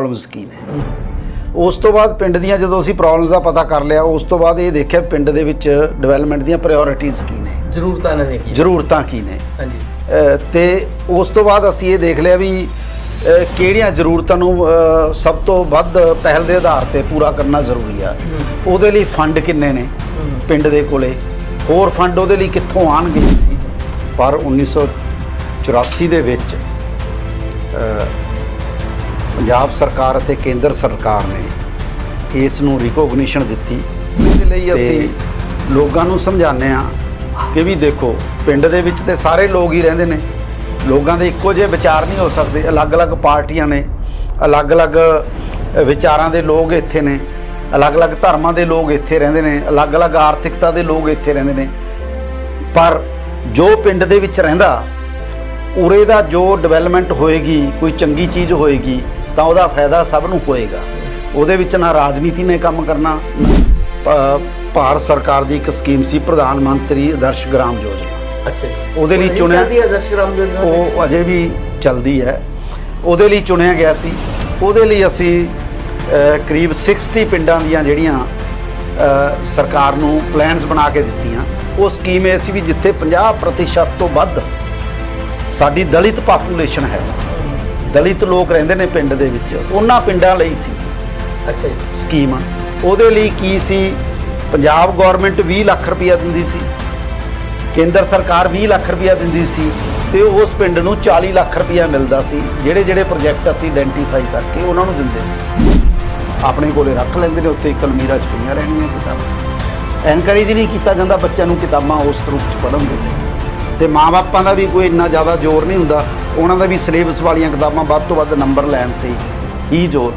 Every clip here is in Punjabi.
ਪ੍ਰੋਬਲਮਸ ਕੀ ਨੇ? ਉਸ ਤੋਂ ਬਾਅਦ ਪਿੰਡ ਦੀਆਂ ਜਦੋਂ ਅਸੀਂ ਪ੍ਰੋਬਲਮਸ ਦਾ ਪਤਾ ਕਰ ਲਿਆ ਉਸ ਤੋਂ ਬਾਅਦ ਇਹ ਦੇਖਿਆ ਪਿੰਡ ਦੇ ਵਿੱਚ ਡਿਵੈਲਪਮੈਂਟ ਦੀਆਂ ਪ੍ਰਾਇੋਰਟੀਜ਼ ਕੀ ਨੇ। ਜ਼ਰੂਰਤਾਂ ਨੇ? ਦੇਖੀ ਜ਼ਰੂਰਤਾਂ ਕੀ ਨੇ? ਹਾਂਜੀ। ਤੇ ਉਸ ਤੋਂ ਬਾਅਦ ਅਸੀਂ ਇਹ ਦੇਖ ਲਿਆ ਵੀ ਕਿਹੜੀਆਂ ਜ਼ਰੂਰਤਾਂ ਨੂੰ ਸਭ ਤੋਂ ਵੱਧ ਪਹਿਲ ਦੇ ਆਧਾਰ ਤੇ ਪੂਰਾ ਕਰਨਾ ਜ਼ਰੂਰੀ ਆ। ਉਹਦੇ ਲਈ ਫੰਡ ਕਿੰਨੇ ਨੇ ਪਿੰਡ ਦੇ ਕੋਲੇ? ਹੋਰ ਫੰਡ ਉਹਦੇ ਲਈ ਕਿੱਥੋਂ ਆਣਗੇ ਸੀ ਪਰ 1984 ਦੇ ਵਿੱਚ ਪੰਜਾਬ ਸਰਕਾਰ ਅਤੇ ਕੇਂਦਰ ਸਰਕਾਰ ਨੇ ਇਸ ਨੂੰ ਰਿਕੋਗਨੀਸ਼ਨ ਦਿੱਤੀ। ਇਹਦੇ ਲਈ ਅਸੀਂ ਲੋਕਾਂ ਨੂੰ ਸਮਝਾਉਂਦੇ ਆ ਕਿ ਵੀ ਦੇਖੋ ਪਿੰਡ ਦੇ ਵਿੱਚ ਤੇ ਸਾਰੇ ਲੋਕ ਹੀ ਰਹਿੰਦੇ ਨੇ। ਲੋਕਾਂ ਦੇ ਇੱਕੋ ਜਿਹੇ ਵਿਚਾਰ ਨਹੀਂ ਹੋ ਸਕਦੇ। ਅਲੱਗ-ਅਲੱਗ ਪਾਰਟੀਆਂ ਨੇ ਅਲੱਗ-ਅਲੱਗ ਵਿਚਾਰਾਂ ਦੇ ਲੋਕ ਇੱਥੇ ਨੇ ਅਲੱਗ-ਅਲੱਗ ਧਰਮਾਂ ਦੇ ਲੋਕ ਇੱਥੇ ਰਹਿੰਦੇ ਨੇ ਅਲੱਗ-ਅਲੱਗ ਆਰਥਿਕਤਾ ਦੇ ਲੋਕ ਇੱਥੇ ਰਹਿੰਦੇ ਨੇ। ਪਰ ਜੋ ਪਿੰਡ ਦੇ ਵਿੱਚ ਰਹਿੰਦਾ ਉਰੇ ਦਾ ਜੋ ਡਿਵੈਲਪਮੈਂਟ ਹੋਏਗੀ ਕੋਈ ਚੰਗੀ ਚੀਜ਼ ਹੋਏਗੀ ਤਾਂ ਉਹਦਾ ਫਾਇਦਾ ਸਭ ਨੂੰ ਹੋਏਗਾ। ਉਹਦੇ ਵਿੱਚ ਨਾ ਰਾਜਨੀਤੀ ਨੇ ਕੰਮ ਕਰਨਾ ਭਾਰਤ ਸਰਕਾਰ ਦੀ ਇੱਕ ਸਕੀਮ ਸੀ ਪ੍ਰਧਾਨ ਮੰਤਰੀ ਆਦਰਸ਼ ਗ੍ਰਾਮ ਯੋਜਨਾ। ਅੱਛਾ ਉਹਦੇ ਲਈ ਚੁਣਿਆ- ਆਦਰਸ਼ ਗ੍ਰਾਮ ਯੋਜਨਾ ਉਹ ਅਜੇ ਵੀ ਚੱਲਦੀ ਹੈ। ਉਹਦੇ ਲਈ ਚੁਣਿਆ ਗਿਆ ਸੀ। ਉਹਦੇ ਲਈ ਅਸੀਂ ਕਰੀਬ 60 ਪਿੰਡਾਂ ਦੀਆਂ ਜਿਹੜੀਆਂ ਸਰਕਾਰ ਨੂੰ ਪਲਾਨਸ ਬਣਾ ਕੇ ਦਿੱਤੀਆਂ। ਉਹ ਸਕੀਮ ਇਹ ਸੀ ਵੀ ਜਿੱਥੇ 50% ਤੋਂ ਵੱਧ ਸਾਡੀ ਦਲਿਤ ਪਾਪੂਲੇਸ਼ਨ ਹੈ। ਦਲਿਤ ਲੋਕ ਰਹਿੰਦੇ ਨੇ ਪਿੰਡ ਦੇ ਵਿੱਚ ਉਹਨਾਂ ਪਿੰਡਾਂ ਲਈ ਸੀ। ਅੱਛਾ ਜੀ। ਸਕੀਮ। ਉਹਦੇ ਲਈ ਕੀ ਸੀ? ਪੰਜਾਬ ਗਵਰਨਮੈਂਟ 20 ਲੱਖ ਰੁਪਇਆ ਦਿੰਦੀ ਸੀ। ਕੇਂਦਰ ਸਰਕਾਰ 20 ਲੱਖ ਰੁਪਇਆ ਦਿੰਦੀ ਸੀ ਤੇ ਉਸ ਪਿੰਡ ਨੂੰ 40 ਲੱਖ ਰੁਪਇਆ ਮਿਲਦਾ ਸੀ। ਜਿਹੜੇ ਜਿਹੜੇ ਪ੍ਰੋਜੈਕਟ ਅਸੀਂ ਆਇਡੈਂਟੀਫਾਈ ਕਰਕੇ ਉਹਨਾਂ ਨੂੰ ਦਿੰਦੇ ਸੀ। ਆਪਣੇ ਕੋਲੇ ਰੱਖ ਲੈਂਦੇ ਨੇ ਉੱਤੇ ਇੱਕ ਅਲਮੀਰਾ 'ਚ ਪਈਆਂ ਰਹਿਣੀਆਂ ਕਿਤਾਬਾਂ। ਐਨਕਰੇਜ ਨਹੀਂ ਕੀਤਾ ਜਾਂਦਾ ਬੱਚਿਆਂ ਨੂੰ ਕਿਤਾਬਾਂ ਉਸ ਰੂਪ 'ਚ ਪੜ੍ਹਨ ਦੇ। ਤੇ ਮਾਪਿਆਂ ਦਾ ਵੀ ਕੋਈ ਇੰਨਾ ਜ਼ਿਆਦਾ ਜ਼ੋਰ ਨਹੀਂ ਹੁੰਦਾ। ਉਹਨਾਂ ਦਾ ਵੀ ਸਿਲੇਬਸ ਵਾਲੀਆਂ ਕਿਤਾਬਾਂ ਵੱਧ ਤੋਂ ਵੱਧ ਨੰਬਰ ਲੈਣ ਤੇ ਹੀ ਜ਼ੋਰ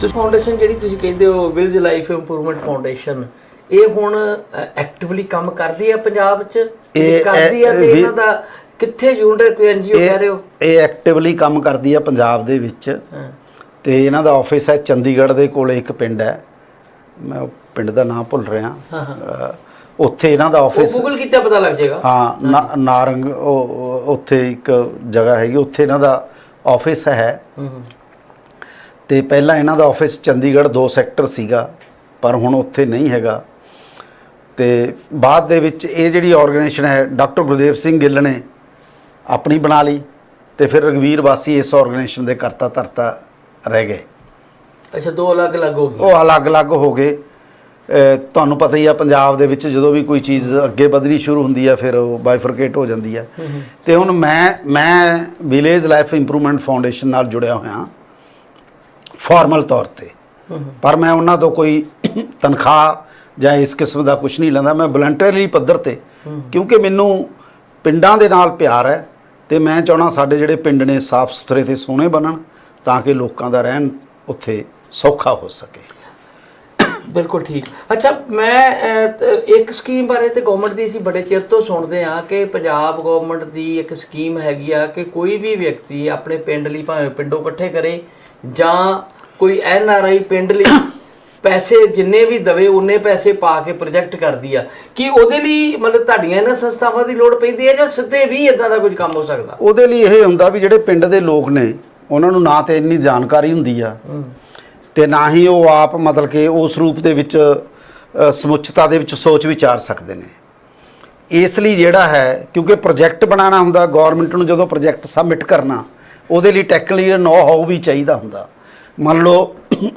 ਤੁਸੀਂ ਫਾਊਂਡੇਸ਼ਨ ਜਿਹੜੀ ਤੁਸੀਂ ਕਹਿੰਦੇ ਹੋ ਵਿਲਜ ਲਾਈਫ ਇੰਪਰੂਵਮੈਂਟ ਫਾਊਂਡੇਸ਼ਨ ਇਹ ਹੁਣ ਐਕਟਿਵਲੀ ਕੰਮ ਕਰਦੀ ਹੈ ਪੰਜਾਬ 'ਚ? ਇਹ- ਕਰਦੀ ਹੈ ਤੇ ਇਹ- ਇਹਨਾਂ ਦਾ ਕਿੱਥੇ ਯੂਨਿਟ ਕੋਈ ਐਨਜੀਓ ਕਹਿ ਰਹੇ ਹੋ? ਇਹ ਐਕਟਿਵਲੀ ਕੰਮ ਕਰਦੀ ਆ ਪੰਜਾਬ ਦੇ ਵਿੱਚ। ਹਾਂ। ਤੇ ਇਹਨਾਂ ਦਾ ਆਫਿਸ ਹੈ ਚੰਡੀਗੜ੍ਹ ਦੇ ਕੋਲੇ ਇੱਕ ਪਿੰਡ ਹੈ। ਮੈਂ ਪਿੰਡ ਦਾ ਨਾਮ ਭੁੱਲ ਰਿਹਾ। ਹਾਂ, ਹਾਂ। ਉੱਥੇ ਇਹਨਾਂ ਦਾ ਆਫਿਸ ਗੂਗਲ ਕੀਤਾ ਪਤਾ ਲੱਗ ਜਾਏਗਾ। ਹਾਂ ਨਾਰੰਗ ਉਹ- ਉੱਥੇ ਇੱਕ ਜਗ੍ਹਾ ਹੈਗੀ ਉੱਥੇ ਇਹਨਾਂ ਦਾ ਆਫਿਸ ਹੈ। ਤੇ ਪਹਿਲਾਂ ਇਹਨਾਂ ਦਾ ਆਫਿਸ ਚੰਡੀਗੜ੍ਹ ਦੋ ਸੈਕਟਰ ਸੀਗਾ ਪਰ ਹੁਣ ਉੱਥੇ ਨਹੀਂ ਹੈਗਾ। ਤੇ ਬਾਅਦ ਦੇ ਵਿੱਚ ਇਹ ਜਿਹੜੀ ਆਰਗੇਨਾਈਜੇਸ਼ਨ ਹੈ ਡਾਕਟਰ ਗੁਰਦੇਵ ਸਿੰਘ ਗਿੱਲ ਨੇ ਆਪਣੀ ਬਣਾ ਲਈ ਤੇ ਫਿਰ ਰਗਵੀਰ ਵਾਸੀ ਇਸ ਆਰਗੇਨਾਈਜੇਸ਼ਨ ਦੇ ਕਰਤਾ ਧਰਤਾ ਰਹਿ ਗਏ। ਅੱਛਾ ਦੋ ਅਲੱਗ-ਅਲੱਗ ਹੋ ਗਈ ਉਹ ਅਲੱਗ-ਅਲੱਗ ਹੋ ਗਏ। ਤੁਹਾਨੂੰ ਪਤਾ ਹੀ ਆ ਪੰਜਾਬ ਦੇ ਵਿੱਚ ਜਦੋਂ ਵੀ ਕੋਈ ਚੀਜ਼ ਅੱਗੇ ਵਧਣੀ ਸ਼ੁਰੂ ਹੁੰਦੀ ਆ ਫਿਰ ਉਹ ਬਾਈਫਰਕੇਟ ਹੋ ਜਾਂਦੀ ਆ। ਤੇ ਹੁਣ ਮੈਂ ਮੈਂ ਵਿਲੇਜ ਲਾਈਫ ਇੰਪਰੂਵਮੈਂਟ ਫਾਊਂਡੇਸ਼ਨ ਨਾਲ ਜੁੜਿਆ ਹੋਇਆ ਫਾਰਮਲ ਤੌਰ ਤੇ। ਪਰ ਮੈਂ ਉਹਨਾਂ ਤੋਂ ਕੋਈ ਤਨਖਾਹ ਜਾਂ ਇਸ ਕਿਸਮ ਦਾ ਕੁਝ ਨਹੀਂ ਲੈਂਦਾ। ਮੈਂ ਵਲੰਟੀਅਰਲੀ ਪੱਧਰ ਤੇ ਕਿਉਂਕਿ ਮੈਨੂੰ ਪਿੰਡਾਂ ਦੇ ਨਾਲ ਪਿਆਰ ਹੈ ਤੇ ਮੈਂ ਚਾਹਣਾ ਸਾਡੇ ਜਿਹੜੇ ਪਿੰਡ ਨੇ ਸਾਫ਼ ਸੁਥਰੇ ਤੇ ਸੋਹਣੇ ਬਣਨ ਤਾਂ ਕਿ ਲੋਕਾਂ ਦਾ ਰਹਿਣ ਉੱਥੇ ਸੌਖਾ ਹੋ ਸਕੇ। ਬਿਲਕੁਲ ਠੀਕ। ਅੱਛਾ ਮੈਂ ਇੱਕ ਸਕੀਮ ਬਾਰੇ ਤੇ ਗਵਰਨਮੈਂਟ ਦੀ ਅਸੀਂ ਬੜੇ ਚਿਰ ਤੋਂ ਸੁਣਦੇ ਆ ਕਿ ਪੰਜਾਬ ਗਵਰਨਮੈਂਟ ਦੀ ਇੱਕ ਸਕੀਮ ਹੈਗੀ ਆ ਕਿ ਕੋਈ ਵੀ ਵਿਅਕਤੀ ਆਪਣੇ ਪਿੰਡ ਲਈ ਭਾਵੇਂ ਪਿੰਡੋਂ ਇਕੱਠੇ ਕਰੇ ਜਾਂ ਕੋਈ ਐਨ ਆਰ ਆਈ ਪਿੰਡ ਲਈ ਪੈਸੇ ਜਿੰਨੇ ਵੀ ਦਵੇ ਉਹਨੇ ਪੈਸੇ ਪਾ ਕੇ ਪ੍ਰੋਜੈਕਟ ਕਰਦੀ ਆ। ਕਿ ਉਹਦੇ ਲਈ ਮਤਲਬ ਤੁਹਾਡੀਆਂ ਇਹਨਾਂ ਸੰਸਥਾਵਾਂ ਦੀ ਲੋੜ ਪੈਂਦੀ ਹੈ ਜਾਂ ਸਿੱਧੇ ਵੀ ਇਦਾਂ ਦਾ ਕੁਝ ਕੰਮ ਹੋ ਸਕਦਾ? ਉਹਦੇ ਲਈ ਇਹ ਹੁੰਦਾ ਵੀ ਜਿਹੜੇ ਪਿੰਡ ਦੇ ਲੋਕ ਨੇ ਉਹਨਾਂ ਨੂੰ ਨਾ ਤੇ ਇੰਨੀ ਜਾਣਕਾਰੀ ਹੁੰਦੀ ਆ। ਤੇ ਨਾ ਹੀ ਉਹ ਆਪ ਮਤਲਬ ਕਿ ਉਸ ਰੂਪ ਦੇ ਵਿੱਚ ਸਮੁੱਚਤਾ ਦੇ ਵਿੱਚ ਸੋਚ ਵਿਚਾਰ ਸਕਦੇ ਨੇ। ਇਸ ਲਈ ਜਿਹੜਾ ਹੈ, ਕਿਉਂਕਿ ਪ੍ਰੋਜੈਕਟ ਬਣਾਉਣਾ ਹੁੰਦਾ, ਗਵਰਨਮੈਂਟ ਨੂੰ ਜਦੋਂ ਪ੍ਰੋਜੈਕਟ ਸਬਮਿਟ ਕਰਨਾ, ਉਹਦੇ ਲਈ ਟੈਕਨੀਕਲੀ ਨੋ ਹਾਊ ਵੀ ਚਾਹੀਦਾ ਹੁੰਦਾ। ਮੰਨ ਲਓ,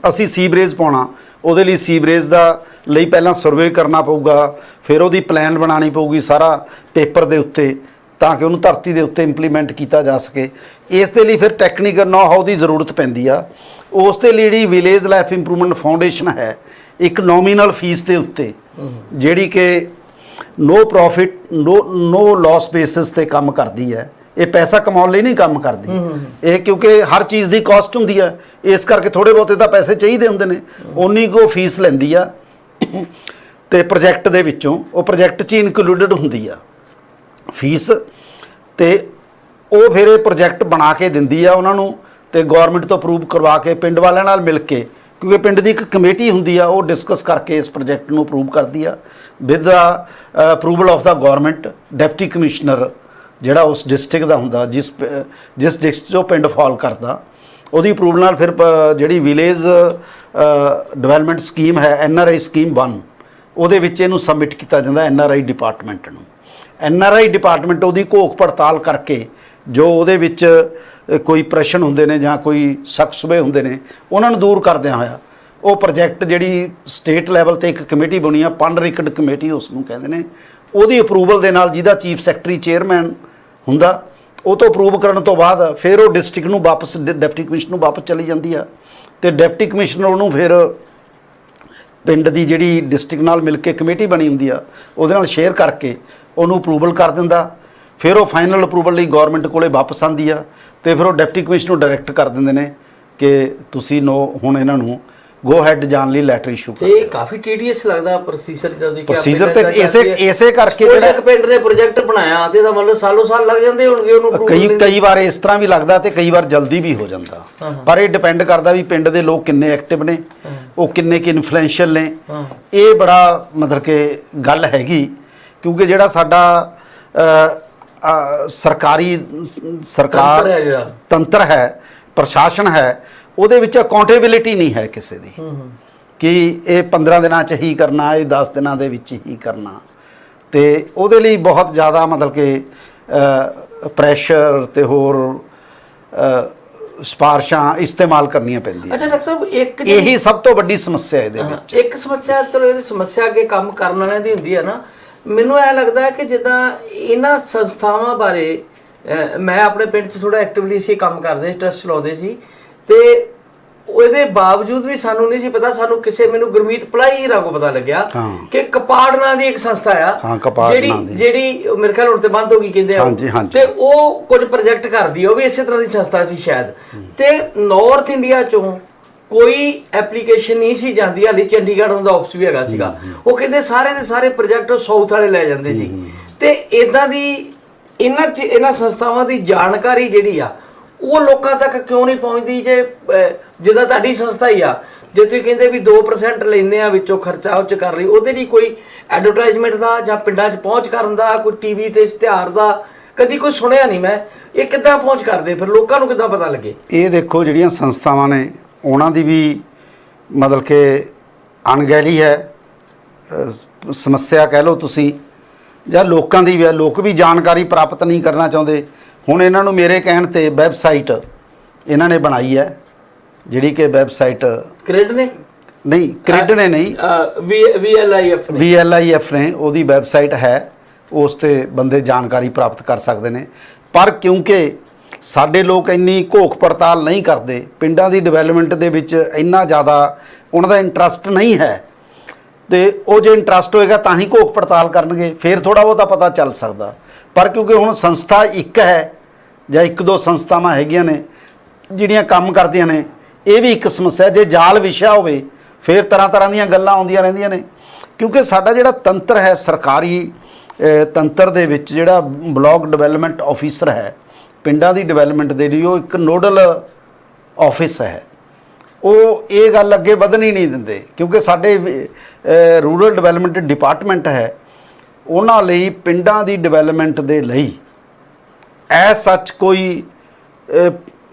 ਅਸੀਂ ਸੀਵਰੇਜ ਪਾਉਣਾ, ਉਹਦੇ ਲਈ ਸੀਵਰੇਜ ਦਾ ਲਈ ਪਹਿਲਾਂ ਸਰਵੇ ਕਰਨਾ ਪਊਗਾ, ਫਿਰ ਉਹਦੀ ਪਲਾਨ ਬਣਾਉਣੀ ਪਊਗੀ ਸਾਰਾ ਪੇਪਰ ਦੇ ਉੱਤੇ, ਤਾਂ ਕਿ ਉਹਨੂੰ ਧਰਤੀ ਦੇ ਉੱਤੇ ਇੰਪਲੀਮੈਂਟ ਕੀਤਾ ਜਾ ਸਕੇ। ਇਸ ਦੇ ਲਈ ਫਿਰ ਟੈਕਨੀਕਲ ਨੋ ਹਾਊ ਦੀ ਜ਼ਰੂਰਤ ਪੈਂਦੀ ਆ। ਉਸ ਦੇ ਲਈ ਜਿਹੜੀ ਵਿਲੇਜ ਲਾਈਫ ਇੰਪਰੂਵਮੈਂਟ ਫਾਊਂਡੇਸ਼ਨ ਹੈ ਇੱਕ ਨੋਮੀਨਲ ਫੀਸ ਦੇ ਉੱਤੇ ਜਿਹੜੀ ਕਿ no profit no no loss basis ਤੇ ਕੰਮ ਕਰਦੀ ਹੈ। ਇਹ ਪੈਸਾ ਕਮਾਉਣ ਲਈ ਨਹੀਂ ਕੰਮ ਕਰਦੀ। ਇਹ ਕਿਉਂਕਿ ਹਰ ਚੀਜ਼ ਦੀ ਕਾਸਟ ਹੁੰਦੀ ਹੈ। ਇਸ ਕਰਕੇ ਥੋੜੇ ਬਹੁਤੇ ਤਾਂ ਪੈਸੇ ਚਾਹੀਦੇ ਹੁੰਦੇ ਨੇ। ਉਨੀ ਕੋ ਫੀਸ ਲੈਂਦੀ ਆ। ਤੇ ਪ੍ਰੋਜੈਕਟ ਦੇ ਵਿੱਚੋਂ ਉਹ ਪ੍ਰੋਜੈਕਟ 'ਚ ਇਨਕਲੂਡਡ ਹੁੰਦੀ ਆ। ਫੀਸ ਤੇ ਉਹ ਫਿਰ ਇਹ ਪ੍ਰੋਜੈਕਟ ਬਣਾ ਕੇ ਦਿੰਦੀ ਆ ਉਹਨਾਂ ਨੂੰ। ਤੇ ਗਵਰਨਮੈਂਟ ਤੋਂ ਅਪਰੂਵ ਕਰਵਾ ਕੇ ਪਿੰਡ ਵਾਲਿਆਂ ਨਾਲ ਮਿਲ ਕੇ, ਕਿਉਂਕਿ ਪਿੰਡ ਦੀ ਇੱਕ ਕਮੇਟੀ ਹੁੰਦੀ ਆ, ਉਹ ਡਿਸਕਸ ਕਰਕੇ ਇਸ ਪ੍ਰੋਜੈਕਟ ਨੂੰ ਅਪਰੂਵ ਕਰਦੀ ਆ। With the approval of the government deputy commissioner ਜਿਹੜਾ ਉਸ ਡਿਸਟ੍ਰਿਕਟ ਦਾ ਹੁੰਦਾ, ਜਿਸ ਪ- ਜਿਸ ਡਿਸਟ੍ਰਿਕਟ 'ਚੋਂ ਪਿੰਡ ਫਾਲ ਕਰਦਾ, ਉਹਦੀ ਅਪਰੂਵਲ ਨਾਲ ਫਿਰ ਜਿਹੜੀ ਵਿਲੇਜ ਡਿਵੈਲਪਮੈਂਟ ਸਕੀਮ ਹੈ ਐਨ ਆਰ ਆਈ ਸਕੀਮ 1 ਉਹਦੇ ਵਿੱਚ ਇਹਨੂੰ ਸਬਮਿਟ ਕੀਤਾ ਜਾਂਦਾ ਐਨ ਆਰ ਆਈ ਡਿਪਾਰਟਮੈਂਟ ਨੂੰ। ਐਨ ਆਰ ਆਈ ਡਿਪਾਰਟਮੈਂਟ ਉਹਦੀ ਘੋਖ ਪੜਤਾਲ ਕਰਕੇ ਜੋ ਉਹਦੇ ਵਿੱਚ ਕੋਈ ਪ੍ਰਸ਼ਨ ਹੁੰਦੇ ਨੇ ਜਾਂ ਕੋਈ ਸ਼ੱਕ ਸੁਬੇ ਹੁੰਦੇ ਨੇ, ਉਹਨਾਂ ਨੂੰ ਦੂਰ ਕਰਦਿਆਂ ਹੋਇਆ। ਉਹ ਪ੍ਰੋਜੈਕਟ ਜਿਹੜੀ ਸਟੇਟ ਲੈਵਲ ਤੇ ਇੱਕ ਕਮੇਟੀ ਬਣੀ ਆ, ਪੰਡ ਰਿਕਡ ਕਮੇਟੀ, ਉਸ ਨੂੰ ਕਹਿੰਦੇ ਨੇ। ਉਹਦੀ ਅਪਰੂਵਲ ਦੇ ਨਾਲ ਜਿਹਦਾ ਚੀਫ ਸੈਕਟਰੀ ਚੇਅਰਮੈਨ ਹੁੰਦਾ, ਉਹ ਤੋਂ ਅਪਰੂਵ ਕਰਨ ਤੋਂ ਬਾਅਦ ਫਿਰ ਉਹ ਡਿਸਟ੍ਰਿਕਟ ਨੂੰ ਵਾਪਸ ਡ- ਡਿਪਟੀ ਕਮਿਸ਼ਨਰ ਨੂੰ ਵਾਪਸ ਚਲੀ ਜਾਂਦੀ ਆ। ਤੇ ਡਿਪਟੀ ਕਮਿਸ਼ਨਰ ਉਹਨੂੰ ਫਿਰ ਪਿੰਡ ਦੀ ਜਿਹੜੀ ਡਿਸਟ੍ਰਿਕਟ ਨਾਲ ਮਿਲ ਕੇ ਕਮੇਟੀ ਬਣੀ ਹੁੰਦੀ ਆ, ਉਹਦੇ ਨਾਲ ਸ਼ੇਅਰ ਕਰਕੇ ਉਹਨੂੰ ਅਪਰੂਵਲ ਕਰ ਦਿੰਦਾ। ਫਿਰ ਉਹ ਫਾਈਨਲ ਅਪਰੂਵਲ ਲਈ ਗਵਰਨਮੈਂਟ ਕੋਲੇ ਵਾਪਸ ਆਂਦੀ ਆ। ਤੇ ਫਿਰ ਉਹ ਡਿਪਟੀ ਕਮਿਸ਼ਨਰ ਨੂੰ ਡਾਇਰੈਕਟ ਕਰ ਦਿੰਦੇ ਨੇ ਕਿ ਤੁਸੀਂ ਨੋ ਹੁਣ ਇਹਨਾਂ ਨੂੰ ਗੋ ਹੈਡ ਜਾਣ ਲਈ ਲੈਟਰ ਇਸ਼ੂ ਤੇ ਇਹ ਕਾਫੀ ਟੀਡੀਐਸ ਲੱਗਦਾ ਪ੍ਰੋਸੀਜਰ ਜਦੋਂ ਦੀ Procedure ਤੇ ਇਸੇ- ਇਸੇ ਕਰਕੇ ਜਿਹੜਾ- ਇੱਕ ਪਿੰਡ ਨੇ ਪ੍ਰੋਜੈਕਟ ਬਣਾਇਆ ਤੇ ਇਹਦਾ ਮਤਲਬ ਸਾਲੋ ਸਾਲ ਲੱਗ ਜਾਂਦੇ ਹੋਣਗੇ ਉਹਨੂੰ ਕਈ। ਕਈ ਵਾਰ ਇਸ ਤਰ੍ਹਾਂ ਵੀ ਲੱਗਦਾ ਤੇ ਕਈ ਵਾਰ ਜਲਦੀ ਵੀ ਹੋ ਜਾਂਦਾ। ਪਰ ਇਹ ਡਿਪੈਂਡ ਕਰਦਾ ਵੀ ਪਿੰਡ ਦੇ ਲੋਕ ਕਿੰਨੇ ਐਕਟਿਵ ਨੇ ਉਹ ਕਿੰਨੇ ਕਿ ਇਨਫਲੂਐਂਸ਼ੀਅਲ ਨੇ। ਇਹ ਬੜਾ ਮਤਲਬ ਕਿ ਗੱਲ ਹੈਗੀ ਕਿਉਂਕਿ ਜਿਹੜਾ ਸਾਡਾ ਸਰਕਾਰੀ ਸਰਕਾਰ ਤੰਤਰ ਹੈ ਪ੍ਰਸ਼ਾਸਨ ਹੈ ਉਹਦੇ ਵਿੱਚ ਅਕਾਊਂਟੇਬਿਲਿਟੀ ਨਹੀਂ ਹੈ ਕਿਸੇ ਦੀ। ਕਿ ਇਹ 15 ਦਿਨਾਂ ਚ ਹੀ ਕਰਨਾ ਇਹ 10 ਦਿਨਾਂ ਦੇ ਵਿੱਚ ਹੀ ਕਰਨਾ। ਤੇ ਉਹਦੇ ਲਈ ਬਹੁਤ ਜ਼ਿਆਦਾ ਮਤਲਬ ਕਿ ਪ੍ਰੈਸ਼ਰ ਤੇ ਹੋਰ ਅ, ਸਿਫਾਰਸ਼ਾਂ ਇਸਤੇਮਾਲ ਕਰਨੀਆਂ ਪੈਂਦੀਆਂ। ਅੱਛਾ ਡਾਕਟਰ ਸਾਹਿਬ ਇੱਕ ਇਹੀ ਸਭ ਤੋਂ ਵੱਡੀ ਸਮੱਸਿਆ ਇਹਦੇ ਵਿੱਚ। ਇੱਕ ਸਮੱਸਿਆ ਚਲੋ ਇਹਦੀ ਸਮੱਸਿਆ ਅੱਗੇ ਕੰਮ ਕਰਨ ਵਾਲਿਆਂ ਦੀ ਹੁੰਦੀ ਹੈ ਨਾ। ਮੈਨੂੰ ਇਹ ਲੱਗਦਾ ਕਿ ਜਿੱਦਾਂ ਇਹਨਾਂ ਸੰਸਥਾਵਾਂ ਬਾਰੇ ਮੈਂ ਆਪਣੇ ਪਿੰਡ 'ਚ ਥੋੜਾ ਐਕਟਿਵਲੀ ਸੀ ਕੰਮ ਕਰਦੇ ਸੀ ਟਰਸਟ ਚਲਾਉਂਦੇ ਸੀ ਤੇ ਉਹਦੇ ਬਾਵਜੂਦ ਵੀ ਸਾਨੂੰ ਨਹੀਂ ਸੀ ਪਤਾ ਸਾਨੂੰ ਕਿਸੇ ਮੈਨੂੰ ਗੁਰਮੀਤ ਪਲਾਈ ਕੋ ਪਤਾ ਲੱਗਿਆ। ਕਿ ਕਪਾੜ ਨਾਂ ਦੀ ਇੱਕ ਸੰਸਥਾ ਆ ਜਿਹੜੀ। ਜਿਹੜੀ ਮੇਰੇ ਖਿਆਲ ਹੁਣ ਤੇ ਬੰਦ ਹੋ ਗਈ ਕਹਿੰਦੇ ਆ। ਤੇ ਉਹ ਕੁਝ ਪ੍ਰੋਜੈਕਟ ਕਰਦੀ ਉਹ ਵੀ ਇਸੇ ਤਰ੍ਹਾਂ ਦੀ ਸੰਸਥਾ ਸੀ ਸ਼ਾਇਦ ਤੇ ਨਾਰਥ ਇੰਡੀਆ ਚੋਂ ਕੋਈ ਐਪਲੀਕੇਸ਼ਨ ਨਹੀਂ ਸੀ ਜਾਂਦੀ ਹਾਲੇ ਚੰਡੀਗੜ੍ਹ ਦਾ ਆਫਿਸ ਵੀ ਹੈਗਾ ਸੀਗਾ। ਉਹ ਕਹਿੰਦੇ ਸਾਰੇ ਦੇ ਸਾਰੇ ਪ੍ਰੋਜੈਕਟ ਸਾਊਥ ਵਾਲੇ ਲੈ ਜਾਂਦੇ ਸੀ। ਤੇ ਇਦਾਂ ਦੀ ਇਹਨਾਂ ਚ ਇਹਨਾਂ ਸੰਸਥਾਵਾਂ ਦੀ ਜਾਣਕਾਰੀ ਜਿਹੜੀ ਆ ਉਹ ਲੋਕਾਂ ਤੱਕ ਕਿਉਂ ਨਹੀਂ ਪਹੁੰਚਦੀ ਜੇ ਜਿੱਦਾਂ ਤੁਹਾਡੀ ਸੰਸਥਾ ਹੀ ਆ ਜੇ ਤੁਸੀਂ ਕਹਿੰਦੇ ਵੀ 2% ਲੈਂਦੇ ਆ ਵਿੱਚੋਂ ਖਰਚਾ ਉਹ ਚ ਕਰ ਲਈ ਉਹਦੇ ਲਈ ਕੋਈ ਐਡਵਰਟਾਈਜ਼ਮੈਂਟ ਦਾ ਜਾਂ ਪਿੰਡਾਂ 'ਚ ਪਹੁੰਚ ਕਰਨ ਦਾ ਕੋਈ ਟੀਵੀ ਤੇ ਇਸ਼ਤਿਹਾਰ ਦਾ ਕਦੀ ਕੋਈ ਸੁਣਿਆ ਨਹੀਂ ਮੈਂ ਇਹ ਕਿੱਦਾਂ ਪਹੁੰਚ ਕਰਦੇ? ਫਿਰ ਲੋਕਾਂ ਨੂੰ ਕਿੱਦਾਂ ਪਤਾ ਲੱਗੇ? ਇਹ ਦੇਖੋ ਜਿਹੜੀਆਂ ਸੰਸਥਾਵਾਂ ਨੇ ਉਹਨਾਂ ਦੀ ਵੀ ਮਤਲਬ ਕਿ ਅਣਗਹਿਲੀ ਹੈ ਸਮੱਸਿਆ ਕਹਿ ਲਓ ਤੁਸੀਂ ਜਾਂ ਲੋਕਾਂ ਦੀ ਵੀ ਹੈ ਲੋਕ ਵੀ ਜਾਣਕਾਰੀ ਪ੍ਰਾਪਤ ਨਹੀਂ ਕਰਨਾ ਚਾਹੁੰਦੇ। ਹੁਣ ਇਹਨਾਂ ਨੂੰ ਮੇਰੇ ਕਹਿਣ ਤੇ ਵੈਬਸਾਈਟ ਇਹਨਾਂ ਨੇ ਬਣਾਈ ਹੈ ਜਿਹੜੀ ਕਿ ਵੈਬਸਾਈਟ ਕ੍ਰੈਡ ਨੇ? ਨਹੀਂ ਕ੍ਰਿਡ ਨੇ ਨਹੀਂ। ਵੀ ਵੀਐਲਆਈਐਫ ਨੇ। VLIF ਨੇ ਉਹਦੀ ਵੈਬਸਾਈਟ ਹੈ ਉਸ ਤੇ ਬੰਦੇ ਜਾਣਕਾਰੀ ਪ੍ਰਾਪਤ ਕਰ ਸਕਦੇ ਨੇ। ਪਰ ਕਿਉਂਕਿ ਸਾਡੇ ਲੋਕ ਇੰਨੀ ਘੋਖ ਪੜਤਾਲ ਨਹੀਂ ਕਰਦੇ, ਪਿੰਡਾਂ ਦੀ ਡਿਵੈਲਪਮੈਂਟ ਦੇ ਵਿੱਚ ਇੰਨਾ ਜ਼ਿਆਦਾ ਉਹਨਾਂ ਦਾ ਇੰਟਰਸਟ ਨਹੀਂ ਹੈ। ਤੇ ਉਹ ਜੇ ਇੰਟਰਸਟ ਹੋਏਗਾ ਤਾਂ ਹੀ ਘੋਖ ਪੜਤਾਲ ਕਰਨਗੇ, ਫਿਰ ਥੋੜਾ ਬਹੁਤਾ ਪਤਾ ਚੱਲ ਸਕਦਾ। ਪਰ ਕਿਉਂਕਿ ਹੁਣ ਸੰਸਥਾ ਇੱਕ ਹੈ, ਜਾਂ ਇੱਕ ਦੋ ਸੰਸਥਾਵਾਂ ਹੈਗੀਆਂ ਨੇ, ਜਿਹੜੀਆਂ ਕੰਮ ਕਰਦੀਆਂ ਨੇ, ਇਹ ਵੀ ਇੱਕ ਸਮੱਸਿਆ ਜੇ ਜਾਲ ਵਿਸ਼ਾ ਹੋਵੇ, ਫਿਰ ਤਰ੍ਹਾਂ ਤਰ੍ਹਾਂ ਦੀਆਂ ਗੱਲਾਂ ਆਉਂਦੀਆਂ ਰਹਿੰਦੀਆਂ ਨੇ। ਕਿਉਂਕਿ ਸਾਡਾ ਜਿਹੜਾ ਤੰਤਰ ਹੈ, ਸਰਕਾਰੀ ਤੰਤਰ ਦੇ ਵਿੱਚ ਜਿਹੜਾ ਬਲਾਕ ਡਿਵੈਲਪਮੈਂਟ ਆਫੀਸਰ ਹੈ ਪਿੰਡਾਂ ਦੀ ਡਿਵੈਲਪਮੈਂਟ ਦੇ ਲਈ ਉਹ ਇੱਕ ਨੋਡਲ ਆਫਿਸ ਹੈ। ਉਹ ਇਹ ਗੱਲ ਅੱਗੇ ਵਧਣ ਨਹੀਂ ਦਿੰਦੇ ਕਿਉਂਕਿ ਸਾਡੇ ਰੂਰਲ ਡਿਵੈਲਪਮੈਂਟ ਡਿਪਾਰਟਮੈਂਟ ਹੈ। ਉਹਨਾਂ ਲਈ ਪਿੰਡਾਂ ਦੀ ਡਿਵੈਲਪਮੈਂਟ ਦੇ ਲਈ ਐ ਸੱਚ ਕੋਈ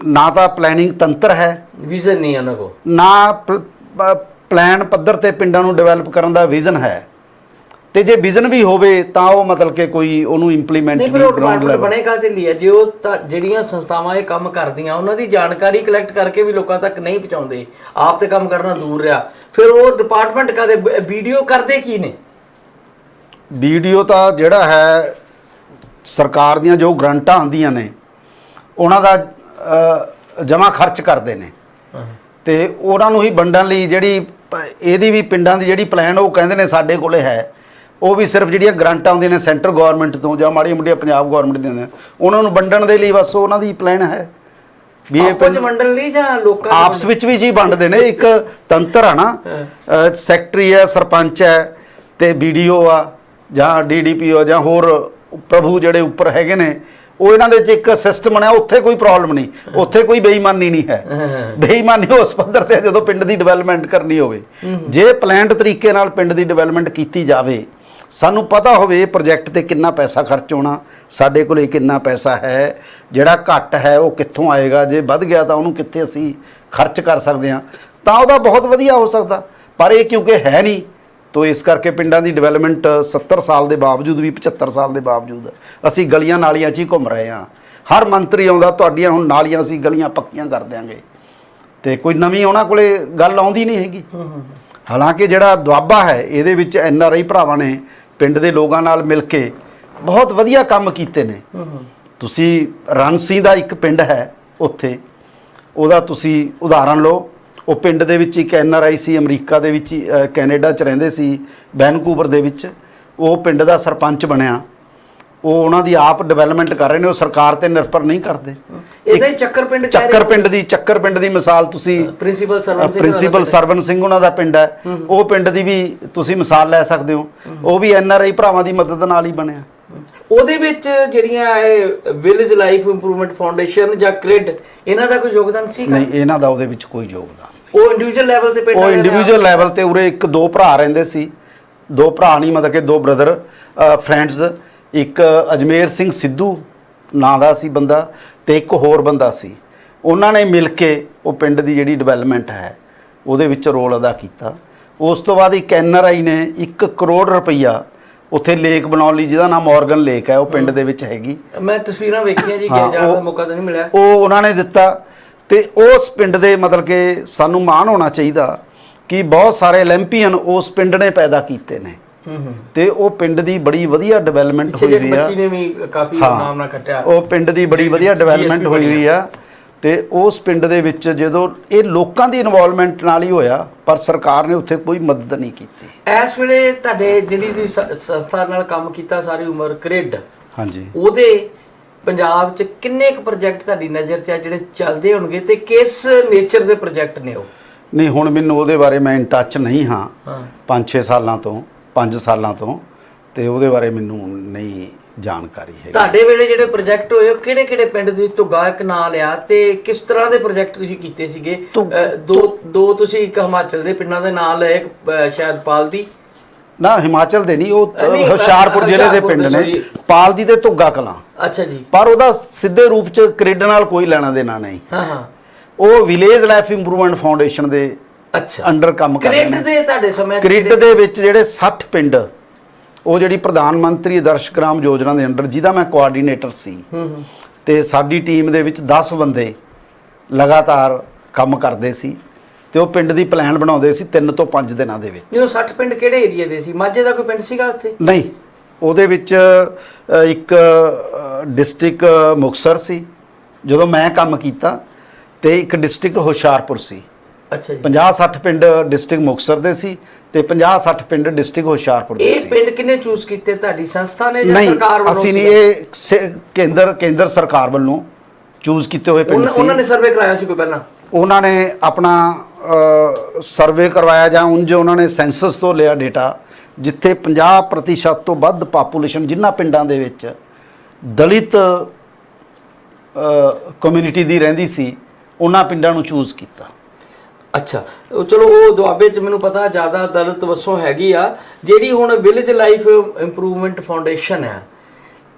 ਨਾ ਤਾਂ ਪਲੈਨਿੰਗ ਤੰਤਰ ਹੈ ਵਿਜ਼ਨ ਨਹੀਂ ਉਹਨਾਂ ਕੋ ਨਾ ਪਲਾਨ ਪੱਧਰ ਤੇ ਪਿੰਡਾਂ ਨੂੰ ਡਿਵੈਲਪ ਕਰਨ ਦਾ ਵਿਜ਼ਨ ਹੈ। ਤੇ ਜੇ ਵਿਜ਼ਨ ਵੀ ਹੋਵੇ ਤਾਂ ਉਹ ਮਤਲਬ ਕਿ ਕੋਈ ਉਹਨੂੰ ਇੰਪਲੀਮੈਂਟ ਨਹੀਂ ਵੀ ਪਰ ਉਹ ਗਰਾਊਂਡ ਡਿਪਾਰਟਮੈਂਟ ਲੈਵਲ ਬਣੇਗਾ ਤੇ ਲਈ ਹੈ। ਜੇ ਉਹ ਤਾਂ ਜਿਹੜੀਆਂ ਸੰਸਥਾਵਾਂ ਇਹ ਕੰਮ ਕਰਦੀਆਂ ਉਹਨਾਂ ਦੀ ਜਾਣਕਾਰੀ ਕਲੈਕਟ ਕਰਕੇ ਵੀ ਲੋਕਾਂ ਤੱਕ ਨਹੀਂ ਪਹੁੰਚਾਉਂਦੇ। ਆਪ ਤੇ ਕੰਮ ਕਰਨਾ ਦੂਰ ਰਿਹਾ। ਫਿਰ ਉਹ ਡਿਪਾਰਟਮੈਂਟ ਕਦੇ ਵੀਡੀਓ ਕਰਦੇ ਕੀ ਨੇ? ਵੀਡੀਓ ਤਾਂ ਜਿਹੜਾ ਹੈ ਸਰਕਾਰ ਦੀਆਂ ਜੋ ਗਰੰਟਾਂ ਆਉਂਦੀਆਂ ਨੇ ਉਹਨਾਂ ਦਾ ਜਮਾ ਖਰਚ ਕਰਦੇ ਨੇ। ਤੇ ਉਹਨਾਂ ਨੂੰ ਹੀ ਵੰਡਣ ਲਈ ਜਿਹੜੀ ਪ- ਇਹਦੀ ਵੀ ਪਿੰਡਾਂ ਦੀ ਜਿਹੜੀ ਪਲਾਨ ਉਹ ਕਹਿੰਦੇ ਨੇ ਸਾਡੇ ਕੋਲੇ ਹੈ। ਉਹ ਵੀ ਸਿਰਫ ਜਿਹੜੀਆਂ ਗਰੰਟਾਂ ਆਉਂਦੀਆਂ ਨੇ ਸੈਂਟਰ ਗਵਰਨਮੈਂਟ ਤੋਂ ਜਾਂ ਮਾੜੀ ਮੁੰਡੀਆਂ ਪੰਜਾਬ ਗਵਰਨਮੈਂਟ ਦੀਆਂ ਨੇ ਉਹਨਾਂ ਨੂੰ ਵੰਡਣ ਦੇ ਲਈ ਬਸ ਉਹਨਾਂ ਦੀ ਪਲਾਨ ਹੈ। ਵੀ ਇਹ ਚ ਵੰਡਣ ਲਈ ਜਾਂ ਲੋਕਾਂ ਆਪਸ ਵਿੱਚ ਵੀ ਜੀ ਵੰਡਦੇ ਨੇ ਇੱਕ ਤੰਤਰ ਆ ਨਾ ਸੈਕਟਰੀ ਹੈ ਸਰਪੰਚ ਹੈ ਤੇ ਵੀਡੀਓ ਆ ਜਾਂ ਡੀਡੀਪੀਓ ਜਾਂ ਹੋਰ ਪ੍ਰਭੂ ਜਿਹੜੇ ਉੱਪਰ ਹੈਗੇ ਨੇ ਉਹ ਇਹਨਾਂ ਦੇ ਵਿੱਚ ਇੱਕ ਸਿਸਟਮ ਬਣਿਆ ਉੱਥੇ ਕੋਈ ਪ੍ਰੋਬਲਮ ਨਹੀਂ। ਉੱਥੇ ਕੋਈ ਬੇਈਮਾਨੀ ਨਹੀਂ ਹੈ। ਬੇਈਮਾਨੀ ਉਸ ਪੱਧਰ ਤੇ ਜਦੋਂ ਪਿੰਡ ਦੀ ਡਿਵੈਲਪਮੈਂਟ ਕਰਨੀ ਹੋਵੇ। ਜੇ ਪਲਾਨਡ ਤਰੀਕੇ ਨਾਲ ਪਿੰਡ ਦੀ ਡਿਵੈਲਪਮੈਂਟ ਕੀਤੀ ਜਾਵੇ ਸਾਨੂੰ ਪਤਾ ਹੋਵੇ ਪ੍ਰੋਜੈਕਟ ਤੇ ਕਿੰਨਾ ਪੈਸਾ ਖਰਚ ਹੋਣਾ ਸਾਡੇ ਕੋਲੇ ਕਿੰਨਾ ਪੈਸਾ ਹੈ ਜਿਹੜਾ ਘੱਟ ਹੈ ਉਹ ਕਿੱਥੋਂ ਆਏਗਾ ਜੇ ਵੱਧ ਗਿਆ ਤਾਂ ਉਹਨੂੰ ਕਿੱਥੇ ਅਸੀਂ ਖਰਚ ਕਰ ਸਕਦੇ ਹਾਂ? ਤਾਂ ਉਹਦਾ ਬਹੁਤ ਵਧੀਆ ਹੋ ਸਕਦਾ ਪਰ ਇਹ ਕਿਉਂਕਿ ਹੈ ਨਹੀਂ ਤੋ ਇਸ ਕਰਕੇ ਪਿੰਡਾਂ ਦੀ ਡਿਵੈਲਪਮੈਂਟ 70 ਸਾਲ ਦੇ ਬਾਵਜੂਦ ਵੀ 75 ਸਾਲ ਦੇ ਬਾਵਜੂਦ ਅਸੀਂ ਗਲੀਆਂ ਨਾਲੀਆਂ 'ਚ ਹੀ ਘੁੰਮ ਰਹੇ ਹਾਂ। ਹਰ ਮੰਤਰੀ ਆਉਂਦਾ ਤੁਹਾਡੀਆਂ ਹੁਣ ਨਾਲੀਆਂ ਅਸੀਂ ਗਲੀਆਂ ਪੱਕੀਆਂ ਕਰ ਦਿਆਂਗੇ। ਤੇ ਕੋਈ ਨਵੀਂ ਉਹਨਾਂ ਕੋਲੇ ਗੱਲ ਆਉਂਦੀ ਨਹੀਂ ਹੈਗੀ। ਹਾਲਾਂਕਿ ਜਿਹੜਾ ਦੁਆਬਾ ਹੈ ਇਹਦੇ ਵਿੱਚ ਐਨ ਆਰ ਆਈ ਭਰਾਵਾਂ ਨੇ ਪਿੰਡ ਦੇ ਲੋਕਾਂ ਨਾਲ ਮਿਲ ਕੇ ਬਹੁਤ ਵਧੀਆ ਕੰਮ ਕੀਤੇ ਨੇ। ਤੁਸੀਂ ਰਾਂਸੀ ਦਾ ਇੱਕ ਪਿੰਡ ਹੈ ਉੱਥੇ। ਉਹਦਾ ਤੁਸੀਂ ਉਦਾਹਰਣ ਲਓ। ਉਹ ਪਿੰਡ ਦੇ ਵਿੱਚ ਇੱਕ ਐਨ ਆਰ ਆਈ ਸੀ ਅਮਰੀਕਾ ਦੇ ਵਿੱਚ ਕੈਨੇਡਾ 'ਚ ਰਹਿੰਦੇ ਸੀ ਵੈਨਕੂਵਰ ਦੇ ਵਿੱਚ। ਉਹ ਪਿੰਡ ਦਾ ਸਰਪੰਚ ਬਣਿਆ। ਉਹ ਉਹਨਾਂ ਦੀ ਆਪ ਡਿਵੈਲਪਮੈਂਟ ਕਰ ਰਹੇ ਨੇ ਉਹ ਸਰਕਾਰ ਤੇ ਨਿਰਭਰ ਨਹੀਂ ਕਰਦੇ। ਇਹਦਾ ਹੀ ਚੱਕਰ ਪਿੰਡ ਚੱਕਰ ਪਿੰਡ ਦੀ ਚੱਕਰ ਪਿੰਡ ਦੀ ਮਿਸਾਲ ਤੁਸੀਂ ਪ੍ਰਿੰਸੀਪਲ ਸਰਵਨ ਸਿੰਘ ਪ੍ਰਿੰਸੀਪਲ ਸਰਵਨ ਸਿੰਘ ਉਹਨਾਂ ਦਾ ਪਿੰਡ ਹੈ। ਉਹ ਪਿੰਡ ਦੀ ਵੀ ਤੁਸੀਂ ਮਿਸਾਲ ਲੈ ਸਕਦੇ ਹੋ। ਉਹ ਵੀ ਐਨ ਆਰ ਆਈ ਭਰਾਵਾਂ ਦੀ ਮਦਦ ਨਾਲ ਹੀ ਬਣਿਆ। ਉਹਦੇ ਵਿੱਚ ਜਿਹੜੀਆਂ ਇਹ ਵਿਲੇਜ ਲਾਈਫ ਇੰਪਰੂਵਮੈਂਟ ਫਾਊਂਡੇਸ਼ਨ ਜਾਂ ਕ੍ਰਿਡ ਇਹਨਾਂ ਦਾ ਕੋਈ ਯੋਗਦਾਨ ਸੀਗਾ ਨਹੀਂ ਇਹਨਾਂ ਦਾ ਉਹਦੇ ਵਿੱਚ ਕੋਈ ਯੋਗਦਾਨ। ਉਹ ਇੰਡੀਵਿਜੂਅਲ ਲੈਵਲ ਤੇ ਪਿੰਡ ਉਹ ਇੰਡੀਵਿਜੂਅਲ ਲੈਵਲ ਤੇ ਉਰੇ ਇੱਕ ਦੋ ਭਰਾ ਰਹਿੰਦੇ ਸੀ। ਦੋ ਭਰਾ ਨਹੀਂ ਮਤਲਬ ਕਿ ਦੋ ਬ੍ਰਦਰ ਫਰੈਂਡਸ ਇੱਕ ਅਜਮੇਰ ਸਿੰਘ ਸਿੱਧੂ ਨਾਂ ਦਾ ਸੀ ਬੰਦਾ ਤੇ ਇੱਕ ਹੋਰ ਬੰਦਾ ਸੀ। ਉਹਨਾਂ ਨੇ ਮਿਲ ਕੇ ਉਹ ਪਿੰਡ ਦੀ ਜਿਹੜੀ ਡਿਵੈਲਪਮੈਂਟ ਹੈ ਉਹਦੇ ਵਿੱਚ ਰੋਲ ਅਦਾ ਕੀਤਾ। ਉਸ ਤੋਂ ਬਾਅਦ ਇੱਕ ਐਨਆਰਆਈ ਨੇ 1 ਕਰੋੜ ਰੁਪਈਆ ਉੱਥੇ ਲੇਕ ਬਣਾਉਣ ਲਈ ਜਿਹਦਾ ਨਾਮ ਮੋਰਗਨ ਲੇਕ ਹੈ ਉਹ ਪਿੰਡ ਦੇ ਵਿੱਚ ਹੈਗੀ। ਮੈਂ ਤਸਵੀਰਾਂ ਵੇਖੀਆਂ ਜੀ ਕਿ ਜਾਣ ਮੌਕਾ ਤਾਂ ਨਹੀਂ ਮਿਲਿਆ। ਉਹ ਉਹਨਾਂ ਨੇ ਦਿੱਤਾ ਤੇ ਉਸ ਪਿੰਡ ਦੇ ਮਤਲਬ ਕਿ ਸਾਨੂੰ ਮਾਣ ਹੋਣਾ ਚਾਹੀਦਾ ਕਿ ਬਹੁਤ ਸਾਰੇ 올림픽ੀਅਨ ਉਸ ਪਿੰਡ ਨੇ ਪੈਦਾ ਕੀਤੇ ਨੇ। ਤੇ ਉਹ ਪਿੰਡ ਦੀ ਬੜੀ ਵਧੀਆ ਡਿਵੈਲਪਮੈਂਟ ਹੋਈ ਹੋਈ ਆ। ਬੱਚੀ ਨੇ ਵੀ ਕਾਫੀ। ਨਾਮ ਨਾਲ ਖੱਟਿਆ ਉਹ ਪਿੰਡ ਦੀ ਬੜੀ ਵਧੀਆ ਡਿਵੈਲਪਮੈਂਟ ਹੋਈ ਹੋਈ ਆ ਤੇ ਉਸ ਪਿੰਡ ਦੇ ਵਿੱਚ ਜਦੋਂ ਇਹ ਲੋਕਾਂ ਦੀ ਇਨਵੋਲਵਮੈਂਟ ਨਾਲ ਹੀ ਹੋਇਆ ਪਰ ਸਰਕਾਰ ਨੇ ਉੱਥੇ ਕੋਈ ਮਦਦ ਨਹੀਂ ਕੀਤੀ। ਇਸ ਵੇਲੇ ਤੁਹਾਡੇ ਜਿਹੜੀ ਤੁਸੀਂ ਸੰਸਥਾ ਨਾਲ ਕੰਮ ਕੀਤਾ ਸਾਰੀ ਉਮਰ ਕ੍ਰਿਡ ਹਾਂਜੀ। ਉਹਦੇ ਪੰਜਾਬ 'ਚ ਕਿੰਨੇ ਕੁ ਪ੍ਰੋਜੈਕਟ ਤੁਹਾਡੀ ਨਜ਼ਰ 'ਚ ਆ ਜਿਹੜੇ ਚੱਲਦੇ ਹੋਣਗੇ ਤੇ ਕਿਸ ਨੇਚਰ ਦੇ ਪ੍ਰੋਜੈਕਟ ਨੇ ਉਹ? ਨਹੀਂ ਹੁਣ ਮੈਨੂੰ ਉਹਦੇ ਬਾਰੇ ਮੈਂ ਇਨ ਟੱਚ ਨਹੀਂ ਹਾਂ। ਹਾਂ। 5-6 ਸਾਲਾਂ ਤੋਂ। 5 ਸਾਲਾਂ ਤੋਂ ਤੇ ਉਹਦੇ ਬਾਰੇ ਮੈਨੂੰ ਨਹੀਂ ਜਾਣਕਾਰੀ ਹੈ ਤੁਹਾਡੇ ਵੇਲੇ ਜਿਹੜੇ ਪ੍ਰੋਜੈਕਟ ਹੋਏ ਉਹ ਕਿਹੜੇ ਕਿਹੜੇ ਪਿੰਡ ਦੇ ਤੋਂ ਗਾਇਕ ਨਾਂ ਲਿਆ ਤੇ ਕਿਸ ਤਰ੍ਹਾਂ ਦੇ ਪ੍ਰੋਜੈਕਟ ਤੁਸੀਂ ਕੀਤੇ ਸੀਗੇ? ਦੋ ਦੋ ਤੁਸੀਂ ਇੱਕ ਹਿਮਾਚਲ ਦੇ ਪਿੰਡਾਂ ਦੇ ਨਾਂ ਲਏ ਇੱਕ ਸ਼ਾਇਦ ਪਾਲ ਦੀ। ਨਾ ਹਿਮਾਚਲ ਦੇ ਨਹੀਂ ਉਹ ਹੁਸ਼ਿਆਰਪੁਰ ਜ਼ਿਲ੍ਹੇ ਦੇ ਪਿੰਡ ਨੇ। ਪਾਲਦੀ ਤੇ ਧੁੱਗਾ ਕਲਾਂ। ਅੱਛਾ ਜੀ। ਪਰ ਉਹਦਾ ਸਿੱਧੇ ਰੂਪ ਚ ਕ੍ਰਿਡ ਨਾਲ ਕੋਈ ਲੈਣਾ ਦੇਣਾ ਨਹੀਂ। ਹਾਂ ਹਾਂ। ਉਹ ਵਿਲੇਜ ਲਾਈਫ ਇੰਪਰੂਵਮੈਂਟ ਫਾਊਂਡੇਸ਼ਨ ਦੇ ਅੱਛਾ। ਅੰਡਰ ਕੰਮ ਕਰ ਰਹੇ ਕ੍ਰਿਡ ਨੇ। ਦੇ ਤੁਹਾਡੇ ਸਮੇਂ ਕ੍ਰਿਡ ਦੇ ਵਿੱਚ ਜਿਹੜੇ 60 ਪਿੰਡ ਉਹ ਜਿਹੜੀ ਪ੍ਰਧਾਨ ਮੰਤਰੀ ਆਦਰਸ਼ ਗ੍ਰਾਮ ਯੋਜਨਾ ਦੇ ਅੰਡਰ ਜਿਹਦਾ ਮੈਂ ਕੋਆਰਡੀਨੇਟਰ ਸੀ। ਹੂੰ ਹੂੰ। ਤੇ ਸਾਡੀ ਟੀਮ ਦੇ ਵਿੱਚ 10 ਬੰਦੇ ਲਗਾਤਾਰ ਕੰਮ ਕਰਦੇ ਸੀ ਤੇ ਉਹ ਪਿੰਡ ਦੀ ਪਲਾਨ ਬਣਾਉਂਦੇ ਸੀ 3 ਤੋਂ 5 ਦਿਨਾਂ ਦੇ ਵਿੱਚ। ਜਦੋਂ 60 ਪਿੰਡ ਕਿਹੜੇ ਏਰੀਆ ਦੇ ਸੀ? ਮਾਝੇ ਦਾ ਕੋਈ ਪਿੰਡ ਸੀਗਾ ਉੱਥੇ? ਨਹੀਂ ਉਹਦੇ ਵਿੱਚ ਇੱਕ ਡਿਸਟ੍ਰਿਕਟ ਮੁਕਸਰ ਸੀ। ਜਦੋਂ ਮੈਂ ਕੰਮ ਕੀਤਾ ਤੇ ਇੱਕ ਡਿਸਟ੍ਰਿਕਟ ਹੁਸ਼ਿਆਰਪੁਰ ਸੀ। ਅੱਛਾ ਜੀ। 50-60 ਪਿੰਡ ਡਿਸਟ੍ਰਿਕਟ ਮੁਕਸਰ ਦੇ ਸੀ ਤੇ 50-60 ਪਿੰਡ ਡਿਸਟ੍ਰਿਕਟ ਹੁਸ਼ਿਆਰਪੁਰ ਦੇ ਇਹ ਸੀ। ਪਿੰਡ ਕਿੰਨੇ ਚੂਜ਼ ਕੀਤੇ? ਤੁਹਾਡੀ ਸੰਸਥਾ ਨੇ ਜਾਂ ਨਹੀਂ ਸਰਕਾਰ ਵੱਲੋਂ ਅਸੀਂ ਨਹੀਂ ਸੀਗਾ? ਇਹ ਸੇ- ਕੇਂਦਰ ਕੇਂਦਰ ਸਰਕਾਰ ਵੱਲੋਂ ਚੂਜ਼ ਕੀਤੇ ਹੋਏ ਪਿੰਡ ਉਹਨਾਂ ਸੀ। ਉਹਨਾਂ ਨੇ ਸਰਵੇ ਕਰਾਇਆ ਸੀ ਕੋਈ ਪਹਿਲਾਂ? ਉਹਨਾਂ ਨੇ ਆਪਣਾ ਸਰਵੇ ਕਰਵਾਇਆ ਜਾਂ ਉਂਝ ਉਹਨਾਂ ਨੇ ਸੈਂਸਸ ਤੋਂ ਲਿਆ ਡੇਟਾ ਜਿੱਥੇ 50% ਤੋਂ ਵੱਧ ਪਾਪੂਲੇਸ਼ਨ ਜਿਨ੍ਹਾਂ ਪਿੰਡਾਂ ਦੇ ਵਿੱਚ ਦਲਿਤ ਕਮਿਊਨਿਟੀ ਦੀ ਰਹਿੰਦੀ ਸੀ ਉਹਨਾਂ ਪਿੰਡਾਂ ਨੂੰ ਚੂਜ਼ ਕੀਤਾ। ਅੱਛਾ ਉਹ ਚਲੋ ਉਹ ਦੁਆਬੇ ਚ ਮੈਨੂੰ ਪਤਾ ਜ਼ਿਆਦਾ ਦਲਿਤ ਵਸੋਂ ਹੈਗੀ ਆ ਜਿਹੜੀ ਹੁਣ ਵਿਲੇਜ ਲਾਈਫ ਇੰਪਰੂਵਮੈਂਟ ਫਾਊਂਡੇਸ਼ਨ ਹੈ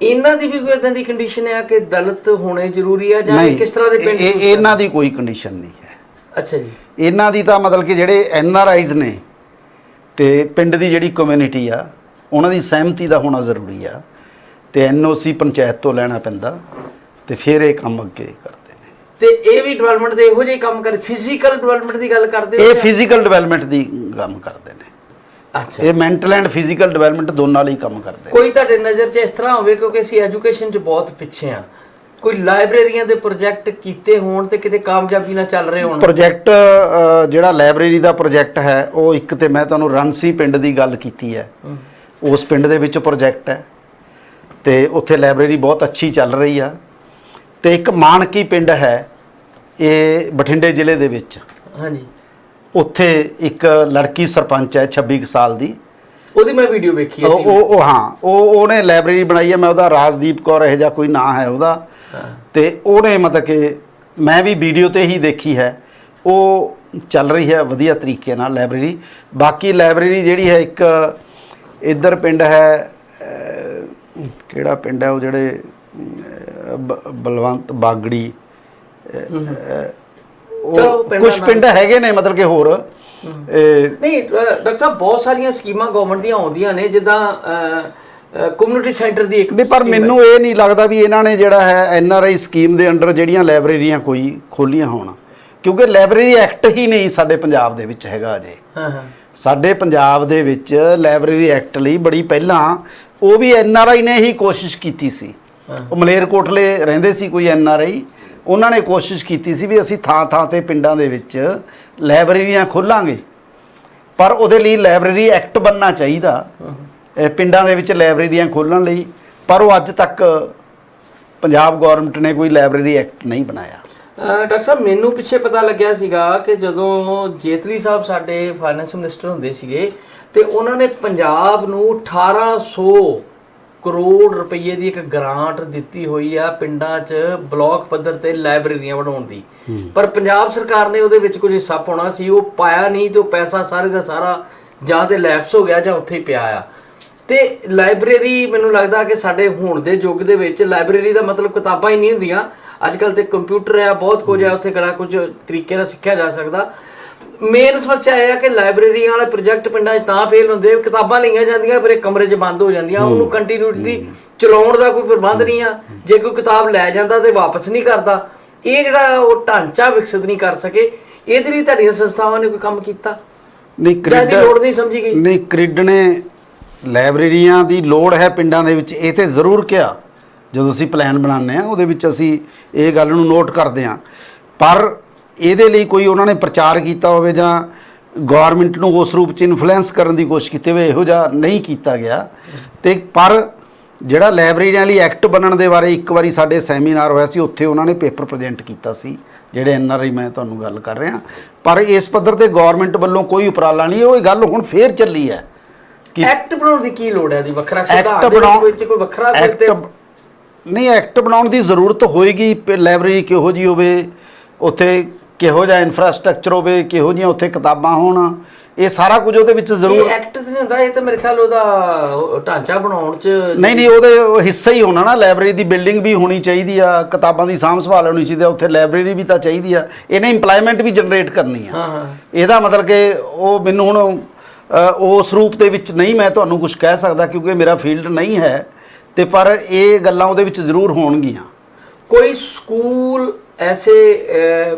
ਇਹਨਾਂ ਦੀ ਵੀ ਕੋਈ ਇਦਾਂ ਦੀ ਕੰਡੀਸ਼ਨ ਹੈ ਕਿ ਦਲਿਤ ਹੋਣੇ ਜ਼ਰੂਰੀ ਆ ਜਾਂ ਕਿਸ ਤਰ੍ਹਾਂ ਦੇ ਪਿੰਡ ਇਹ- ਇਹ- ਇਹਨਾਂ ਦੀ ਕੋਈ ਕੰਡੀਸ਼ਨ ਨਹੀਂ ਹੈ। ਅੱਛਾ ਜੀ। ਇਹਨਾਂ ਦੀ ਤਾਂ ਮਤਲਬ ਕਿ ਜਿਹੜੇ ਐਨ ਆਰ ਆਈਜ਼ ਨੇ ਤੇ ਪਿੰਡ ਦੀ ਜਿਹੜੀ ਕਮਿਊਨਿਟੀ ਆ ਉਹਨਾਂ ਦੀ ਸਹਿਮਤੀ ਦਾ ਹੋਣਾ ਜ਼ਰੂਰੀ ਆ ਤੇ ਐਨ ਓ ਸੀ ਪੰਚਾਇਤ ਤੋਂ ਲੈਣਾ ਪੈਂਦਾ ਤੇ ਫਿਰ ਇਹ ਕੰਮ ਅੱਗੇ ਕਰਦੇ ਨੇ ਤੇ ਇਹ ਵੀ ਡਿਵੈਲਪਮੈਂਟ ਦੇ ਇਹੋ ਜਿਹੇ ਕੰਮ ਕਰ ਫਿਜ਼ੀਕਲ ਡਿਵੈਲਪਮੈਂਟ ਦੀ ਗੱਲ ਕਰਦੇ ਇਹ ਫਿਜ਼ੀਕਲ ਡਿਵੈਲਪਮੈਂਟ ਦੀ ਕੰਮ ਕਰਦੇ ਨੇ। ਅੱਛਾ। ਇਹ ਮੈਂਟਲ ਐਂਡ ਫਿਜ਼ੀਕਲ ਡਿਵੈਲਪਮੈਂਟ ਦੋਨਾਂ ਲਈ ਕੰਮ ਕਰਦੇ ਕੋਈ ਤੁਹਾਡੇ ਨਜ਼ਰ 'ਚ ਇਸ ਤਰ੍ਹਾਂ ਹੋਵੇ ਕਿਉਂਕਿ ਅਸੀਂ ਐਜੂਕੇਸ਼ਨ 'ਚ ਬਹੁਤ ਪਿੱਛੇ ਆ ਕੋਈ ਲਾਇਬ੍ਰੇਰੀਆਂ ਦੇ ਪ੍ਰੋਜੈਕਟ ਕੀਤੇ ਹੋਣ ਤੇ ਕਿਤੇ ਕਾਮਯਾਬੀ ਨਾਲ ਚੱਲ ਰਹੇ ਹੋਣ। ਪ੍ਰੋਜੈਕਟ ਜਿਹੜਾ ਲਾਇਬ੍ਰੇਰੀ ਦਾ ਪ੍ਰੋਜੈਕਟ ਹੈ ਉਹ ਇੱਕ ਤੇ ਮੈਂ ਤੁਹਾਨੂੰ ਰਣਸੀ ਪਿੰਡ ਦੀ ਗੱਲ ਕੀਤੀ ਹੈ। ਉਸ ਪਿੰਡ ਦੇ ਵਿੱਚ ਪ੍ਰੋਜੈਕਟ ਹੈ। ਤੇ ਉੱਥੇ ਲਾਇਬ੍ਰੇਰੀ ਬਹੁਤ ਅੱਛੀ ਚੱਲ ਰਹੀ ਆ। ਤੇ ਇੱਕ ਮਾਨਕੀ ਪਿੰਡ ਹੈ ਇਹ ਬਠਿੰਡੇ ਜ਼ਿਲ੍ਹੇ ਦੇ ਵਿੱਚ। ਹਾਂਜੀ। ਉੱਥੇ ਇੱਕ ਲੜਕੀ ਸਰਪੰਚ ਹੈ 26 ਕੁ ਸਾਲ ਦੀ। ਉਹਦੀ ਮੈਂ ਵੀਡੀਓ ਵੇਖੀ ਹੈ ਉਹ ਉਹ ਹਾਂ ਉਹ ਉਹਨੇ ਲਾਇਬ੍ਰੇਰੀ ਬਣਾਈ ਹੈ ਮੈਂ ਉਹਦਾ ਰਾਜਦੀਪ ਕੌਰ ਇਹ ਜਿਹਾ ਕੋਈ ਨਾਂ ਹੈ ਉਹਦਾ। ਤੇ ਉਹਨੇ ਮਤਲਬ ਕਿ ਮੈਂ ਵੀ ਵੀਡੀਓ ਤੇ ਹੀ ਦੇਖੀ ਹੈ। ਉਹ ਚੱਲ ਰਹੀ ਹੈ ਵਧੀਆ ਤਰੀਕੇ ਨਾਲ ਲਾਇਬ੍ਰੇਰੀ। ਬਾਕੀ ਲਾਇਬ੍ਰੇਰੀ ਜਿਹੜੀ ਹੈ ਇੱਕ ਇੱਧਰ ਪਿੰਡ ਹੈ ਅਹ, ਕਿਹੜਾ ਪਿੰਡ ਹੈ ਉਹ ਜਿਹੜੇ ਅਹ, ਬਲਵੰਤ ਬਾਗੜੀ ਕੁਝ ਪਿੰਡ ਹੈਗੇ ਨੇ ਮਤਲਬ ਕਿ ਹੋਰ। ਨਹੀਂ ਡਾਕਟਰ ਸਾਹਿਬ ਬਹੁਤ ਸਾਰੀਆਂ ਸਕੀਮਾਂ ਗਵਰਨਮੈਂਟ ਦੀਆਂ ਆਉਂਦੀਆਂ ਨੇ ਜਿੱਦਾਂ ਕਮਿਊਨਿਟੀ ਸੈਂਟਰ ਦੀ ਇੱਕ ਨਹੀਂ ਪਰ। ਮੈਨੂੰ ਇਹ ਨਹੀਂ ਲੱਗਦਾ ਵੀ ਇਹਨਾਂ ਨੇ ਜਿਹੜਾ ਹੈ ਐਨ ਆਰ ਆਈ ਸਕੀਮ ਦੇ ਅੰਡਰ ਜਿਹੜੀਆਂ ਲਾਇਬ੍ਰੇਰੀਆਂ ਕੋਈ ਖੋਲੀਆਂ ਹੋਣ। ਕਿਉਂਕਿ ਲਾਇਬ੍ਰੇਰੀ ਐਕਟ ਹੀ ਨਹੀਂ ਸਾਡੇ ਪੰਜਾਬ ਦੇ ਵਿੱਚ ਹੈਗਾ ਅਜੇ। ਹਾਂ ਹਾਂ। ਸਾਡੇ ਪੰਜਾਬ ਦੇ ਵਿੱਚ ਲਾਇਬ੍ਰੇਰੀ ਐਕਟ ਲਈ ਬੜੀ ਪਹਿਲਾਂ ਉਹ ਵੀ ਐਨ ਆਰ ਆਈ ਨੇ ਹੀ ਕੋਸ਼ਿਸ਼ ਕੀਤੀ ਸੀ। ਉਹ ਮਲੇਰਕੋਟਲੇ ਰਹਿੰਦੇ ਸੀ ਕੋਈ ਐਨ ਆਰ ਆਈ। ਉਹਨਾਂ ਨੇ ਕੋਸ਼ਿਸ਼ ਕੀਤੀ ਸੀ ਵੀ ਅਸੀਂ ਥਾਂ ਥਾਂ ਤੇ ਪਿੰਡਾਂ ਦੇ ਵਿੱਚ ਲਾਇਬ੍ਰੇਰੀਆਂ ਖੋਲਾਂਗੇ। ਪਰ ਉਹਦੇ ਲਈ ਲਾਇਬ੍ਰੇਰੀ ਐਕਟ ਬਣਨਾ ਚਾਹੀਦਾ। ਇਹ ਪਿੰਡਾਂ ਦੇ ਵਿੱਚ ਲਾਇਬ੍ਰੇਰੀਆਂ ਖੋਲਣ ਲਈ। ਪਰ ਉਹ ਅੱਜ ਤੱਕ ਪੰਜਾਬ ਗਵਰਨਮੈਂਟ ਨੇ ਕੋਈ ਲਾਇਬ੍ਰੇਰੀ ਐਕਟ ਨਹੀਂ ਬਣਾਇਆ। ਡਾਕਟਰ ਸਾਹਿਬ ਮੈਨੂੰ ਪਿੱਛੇ ਪਤਾ ਲੱਗਿਆ ਸੀਗਾ ਕਿ ਜਦੋਂ ਜੇਤਲੀ ਸਾਹਿਬ ਸਾਡੇ ਫਾਈਨੈਂਸ ਮਿਨਿਸਟਰ ਹੁੰਦੇ ਸੀਗੇ ਤੇ ਉਹਨਾਂ ਨੇ ਪੰਜਾਬ ਨੂੰ 1800 ਕਰੋੜ ਰੁਪਏ ਦੀ ਇੱਕ ਗ੍ਰਾਂਟ ਦਿੱਤੀ ਹੋਈ ਆ ਪਿੰਡਾਂ 'ਚ ਬਲਾਕ ਪੱਧਰ ਤੇ ਲਾਇਬ੍ਰੇਰੀਆਂ ਬਣਾਉਣ ਦੀ। ਪਰ ਪੰਜਾਬ ਸਰਕਾਰ ਨੇ ਉਹਦੇ ਵਿੱਚ ਕੁਝ ਹਿੱਸਾ ਪਾਉਣਾ ਸੀ ਉਹ ਪਾਇਆ ਨਹੀਂ ਤੇ ਉਹ ਪੈਸਾ ਸਾਰੇ ਦਾ ਸਾਰਾ ਜਾਂ ਤੇ ਲੈਪਸ ਹੋ ਗਿਆ ਜਾਂ ਉੱਥੇ ਹੀ ਪਿਆ ਆ। ਤੇ ਲਾਇਬ੍ਰੇਰੀ ਮੈਨੂੰ ਲੱਗਦਾ ਕਿ ਸਾਡੇ ਹੁਣ ਦੇ ਯੁੱਗ ਦੇ ਵਿੱਚ ਲਾਇਬ੍ਰੇਰੀ ਦਾ ਮਤਲਬ ਕਿਤਾਬਾਂ ਹੀ ਨਹੀਂ ਹੁੰਦੀਆਂ। ਅੱਜ ਕੱਲ ਤੇ ਕੰਪਿਊਟਰ ਆ ਬਹੁਤ ਕੁਝ ਆ ਉੱਥੇ ਕਿਹੜਾ ਕੁਝ ਤਰੀਕੇ ਨਾਲ ਸਿੱਖਿਆ ਜਾ ਸਕਦਾ। ਮੇਨ ਸਮੱਸਿਆ ਇਹ ਆ ਕਿ ਲਾਇਬ੍ਰੇਰੀਆਂ ਵਾਲੇ ਪ੍ਰੋਜੈਕਟ ਪਿੰਡਾਂ 'ਚ ਤਾਂ ਫੇਲ ਹੁੰਦੇ ਕਿਤਾਬਾਂ ਲਈਆਂ ਜਾਂਦੀਆਂ ਫਿਰ ਇਹ ਕਮਰੇ 'ਚ ਬੰਦ ਹੋ ਜਾਂਦੀਆਂ। ਉਹਨੂੰ ਕੰਟੀਨਿਊਟੀ ਚਲਾਉਣ ਦਾ ਕੋਈ ਪ੍ਰਬੰਧ ਨਹੀਂ ਆ। ਜੇ ਕੋਈ ਕਿਤਾਬ ਲੈ ਜਾਂਦਾ ਤੇ ਵਾਪਸ ਨਹੀਂ ਕਰਦਾ ਇਹ ਜਿਹੜਾ ਉਹ ਢਾਂਚਾ ਵਿਕਸਿਤ ਨਹੀਂ ਕਰ ਸਕੇ ਇਹਦੇ ਲਈ ਤੁਹਾਡੀਆਂ ਸੰਸਥਾਵਾਂ ਨੇ ਕੋਈ ਕੰਮ ਕੀਤਾ? ਨਹੀਂ ਜਾਂ ਇਹਦੀ ਲੋੜ ਨਹੀਂ ਸਮਝੀ ਗਈ? ਨਹੀਂ ਕ੍ਰਿਡ ਨੇ ਲਾਇਬ੍ਰੇਰੀਆਂ ਦੀ ਲੋੜ ਹੈ ਪਿੰਡਾਂ ਦੇ ਵਿੱਚ ਇਹ ਤੇ ਜ਼ਰੂਰ ਕਿਹਾ। ਜਦੋਂ ਅਸੀਂ ਪਲਾਨ ਬਣਾਉਂਦੇ ਆ ਉਹਦੇ ਵਿੱਚ ਅਸੀਂ ਇਹ ਗੱਲ ਨੂੰ ਨੋਟ ਕਰਦੇ ਆ ਪਰ ਇਹਦੇ ਲਈ ਕੋਈ ਉਹਨਾਂ ਨੇ ਪ੍ਰਚਾਰ ਕੀਤਾ ਹੋਵੇ ਜਾਂ ਗਵਰਨਮੈਂਟ ਨੂੰ ਉਸ ਰੂਪ ਚ ਇਨਫਲੂਐਂਸ ਕਰਨ ਦੀ ਕੋਸ਼ਿਸ਼ ਕੀਤੀ ਹੋਵੇ ਇਹੋ ਜਿਹਾ ਨਹੀਂ ਕੀਤਾ ਗਿਆ। ਤੇ ਪਰ ਜਿਹੜਾ ਲਾਇਬ੍ਰੇਰੀਆਂ ਲਈ ਐਕਟ ਬਣਨ ਦੇ ਬਾਰੇ ਇੱਕ ਵਾਰੀ ਸਾਡੇ ਸੈਮੀਨਾਰ ਹੋਇਆ ਸੀ ਉੱਥੇ ਉਹਨਾਂ ਨੇ ਪੇਪਰ ਪ੍ਰੈਜ਼ੈਂਟ ਕੀਤਾ ਸੀ ਜਿਹੜੇ ਐਨ ਆਰ ਆਈ ਮੈਂ ਤੁਹਾਨੂੰ ਗੱਲ ਕਰ ਰਿਹਾ। ਪਰ ਇਸ ਪੱਧਰ ਤੇ ਗਵਰਨਮੈਂਟ ਵੱਲੋਂ ਕੋਈ ਉਪਰਾਲਾ ਨਹੀਂ ਉਹ ਗੱਲ ਹੁਣ ਫੇਰ ਚੱਲੀ ਹੈ ਕਿ ਐਕਟ ਬਣਾਉਣ ਦੀ ਕੀ ਲੋੜ ਹੈ ਦੀ ਵੱਖਰਾ ਐਕਟ ਦੇ ਬਣਾਉਣ ਵਿੱਚ ਕੋਈ ਵੱਖਰਾ ਤੇ ਨਹੀਂ ਐਕਟ ਬਣਾਉਣ ਦੀ ਜ਼ਰੂਰਤ ਹੋਏਗੀ ਲਾਇਬ੍ਰੇਰੀ ਕਿਹੋ ਜੀ ਹੋਵੇ ਉੱਥੇ ਕਿਹੋ ਜਿਹਾ ਇਨਫਰਾਸਟ੍ਰਕਚਰ ਹੋਵੇ ਕਿਹੋ ਜਿਹੀਆਂ ਉੱਥੇ ਕਿਤਾਬਾਂ ਹੋਣ ਇਹ ਸਾਰਾ ਕੁਝ ਉਹਦੇ ਵਿੱਚ ਜ਼ਰੂਰ ਇਹ ਐਕਟ ਨਹੀਂ ਹੁੰਦਾ ਇਹ ਤਾਂ ਮੇਰੇ ਖਿਆਲ ਉਹਦਾ ਉਹ ਢਾਂਚਾ ਬਣਾਉਣ ਚ ਨਹੀਂ ਨਹੀਂ ਉਹਦੇ ਉਹ ਹਿੱਸਾ ਹੀ ਹੋਣਾ ਨਾ ਲਾਇਬ੍ਰੇਰੀ ਦੀ ਬਿਲਡਿੰਗ ਵੀ ਹੋਣੀ ਚਾਹੀਦੀ ਆ ਕਿਤਾਬਾਂ ਦੀ ਸਾਂਭ ਸੰਭਾਲ ਹੋਣੀ ਚਾਹੀਦੀ ਆ ਉੱਥੇ ਲਾਇਬ੍ਰੇਰੀ ਵੀ ਤਾਂ ਚਾਹੀਦੀ ਆ ਇਹਨੇ ਇੰਪਲੋਇਮੈਂਟ ਵੀ ਜਨਰੇਟ ਕਰਨੀ ਆ। ਹਾਂ ਹਾਂ। ਇਹਦਾ ਮਤਲਬ ਕਿ ਉਹ ਮੈਨੂੰ ਹੁਣ ਅ, ਉਸ ਰੂਪ ਦੇ ਵਿੱਚ ਨਹੀਂ ਮੈਂ ਤੁਹਾਨੂੰ ਕੁਝ ਕਹਿ ਸਕਦਾ ਕਿਉਂਕਿ ਮੇਰਾ ਫੀਲਡ ਨਹੀਂ ਹੈ ਤੇ ਪਰ ਇਹ ਗੱਲਾਂ ਉਹਦੇ ਵਿੱਚ ਜ਼ਰੂਰ ਹੋਣਗੀਆਂ। ਕੋਈ ਸਕੂਲ ਐਸੇ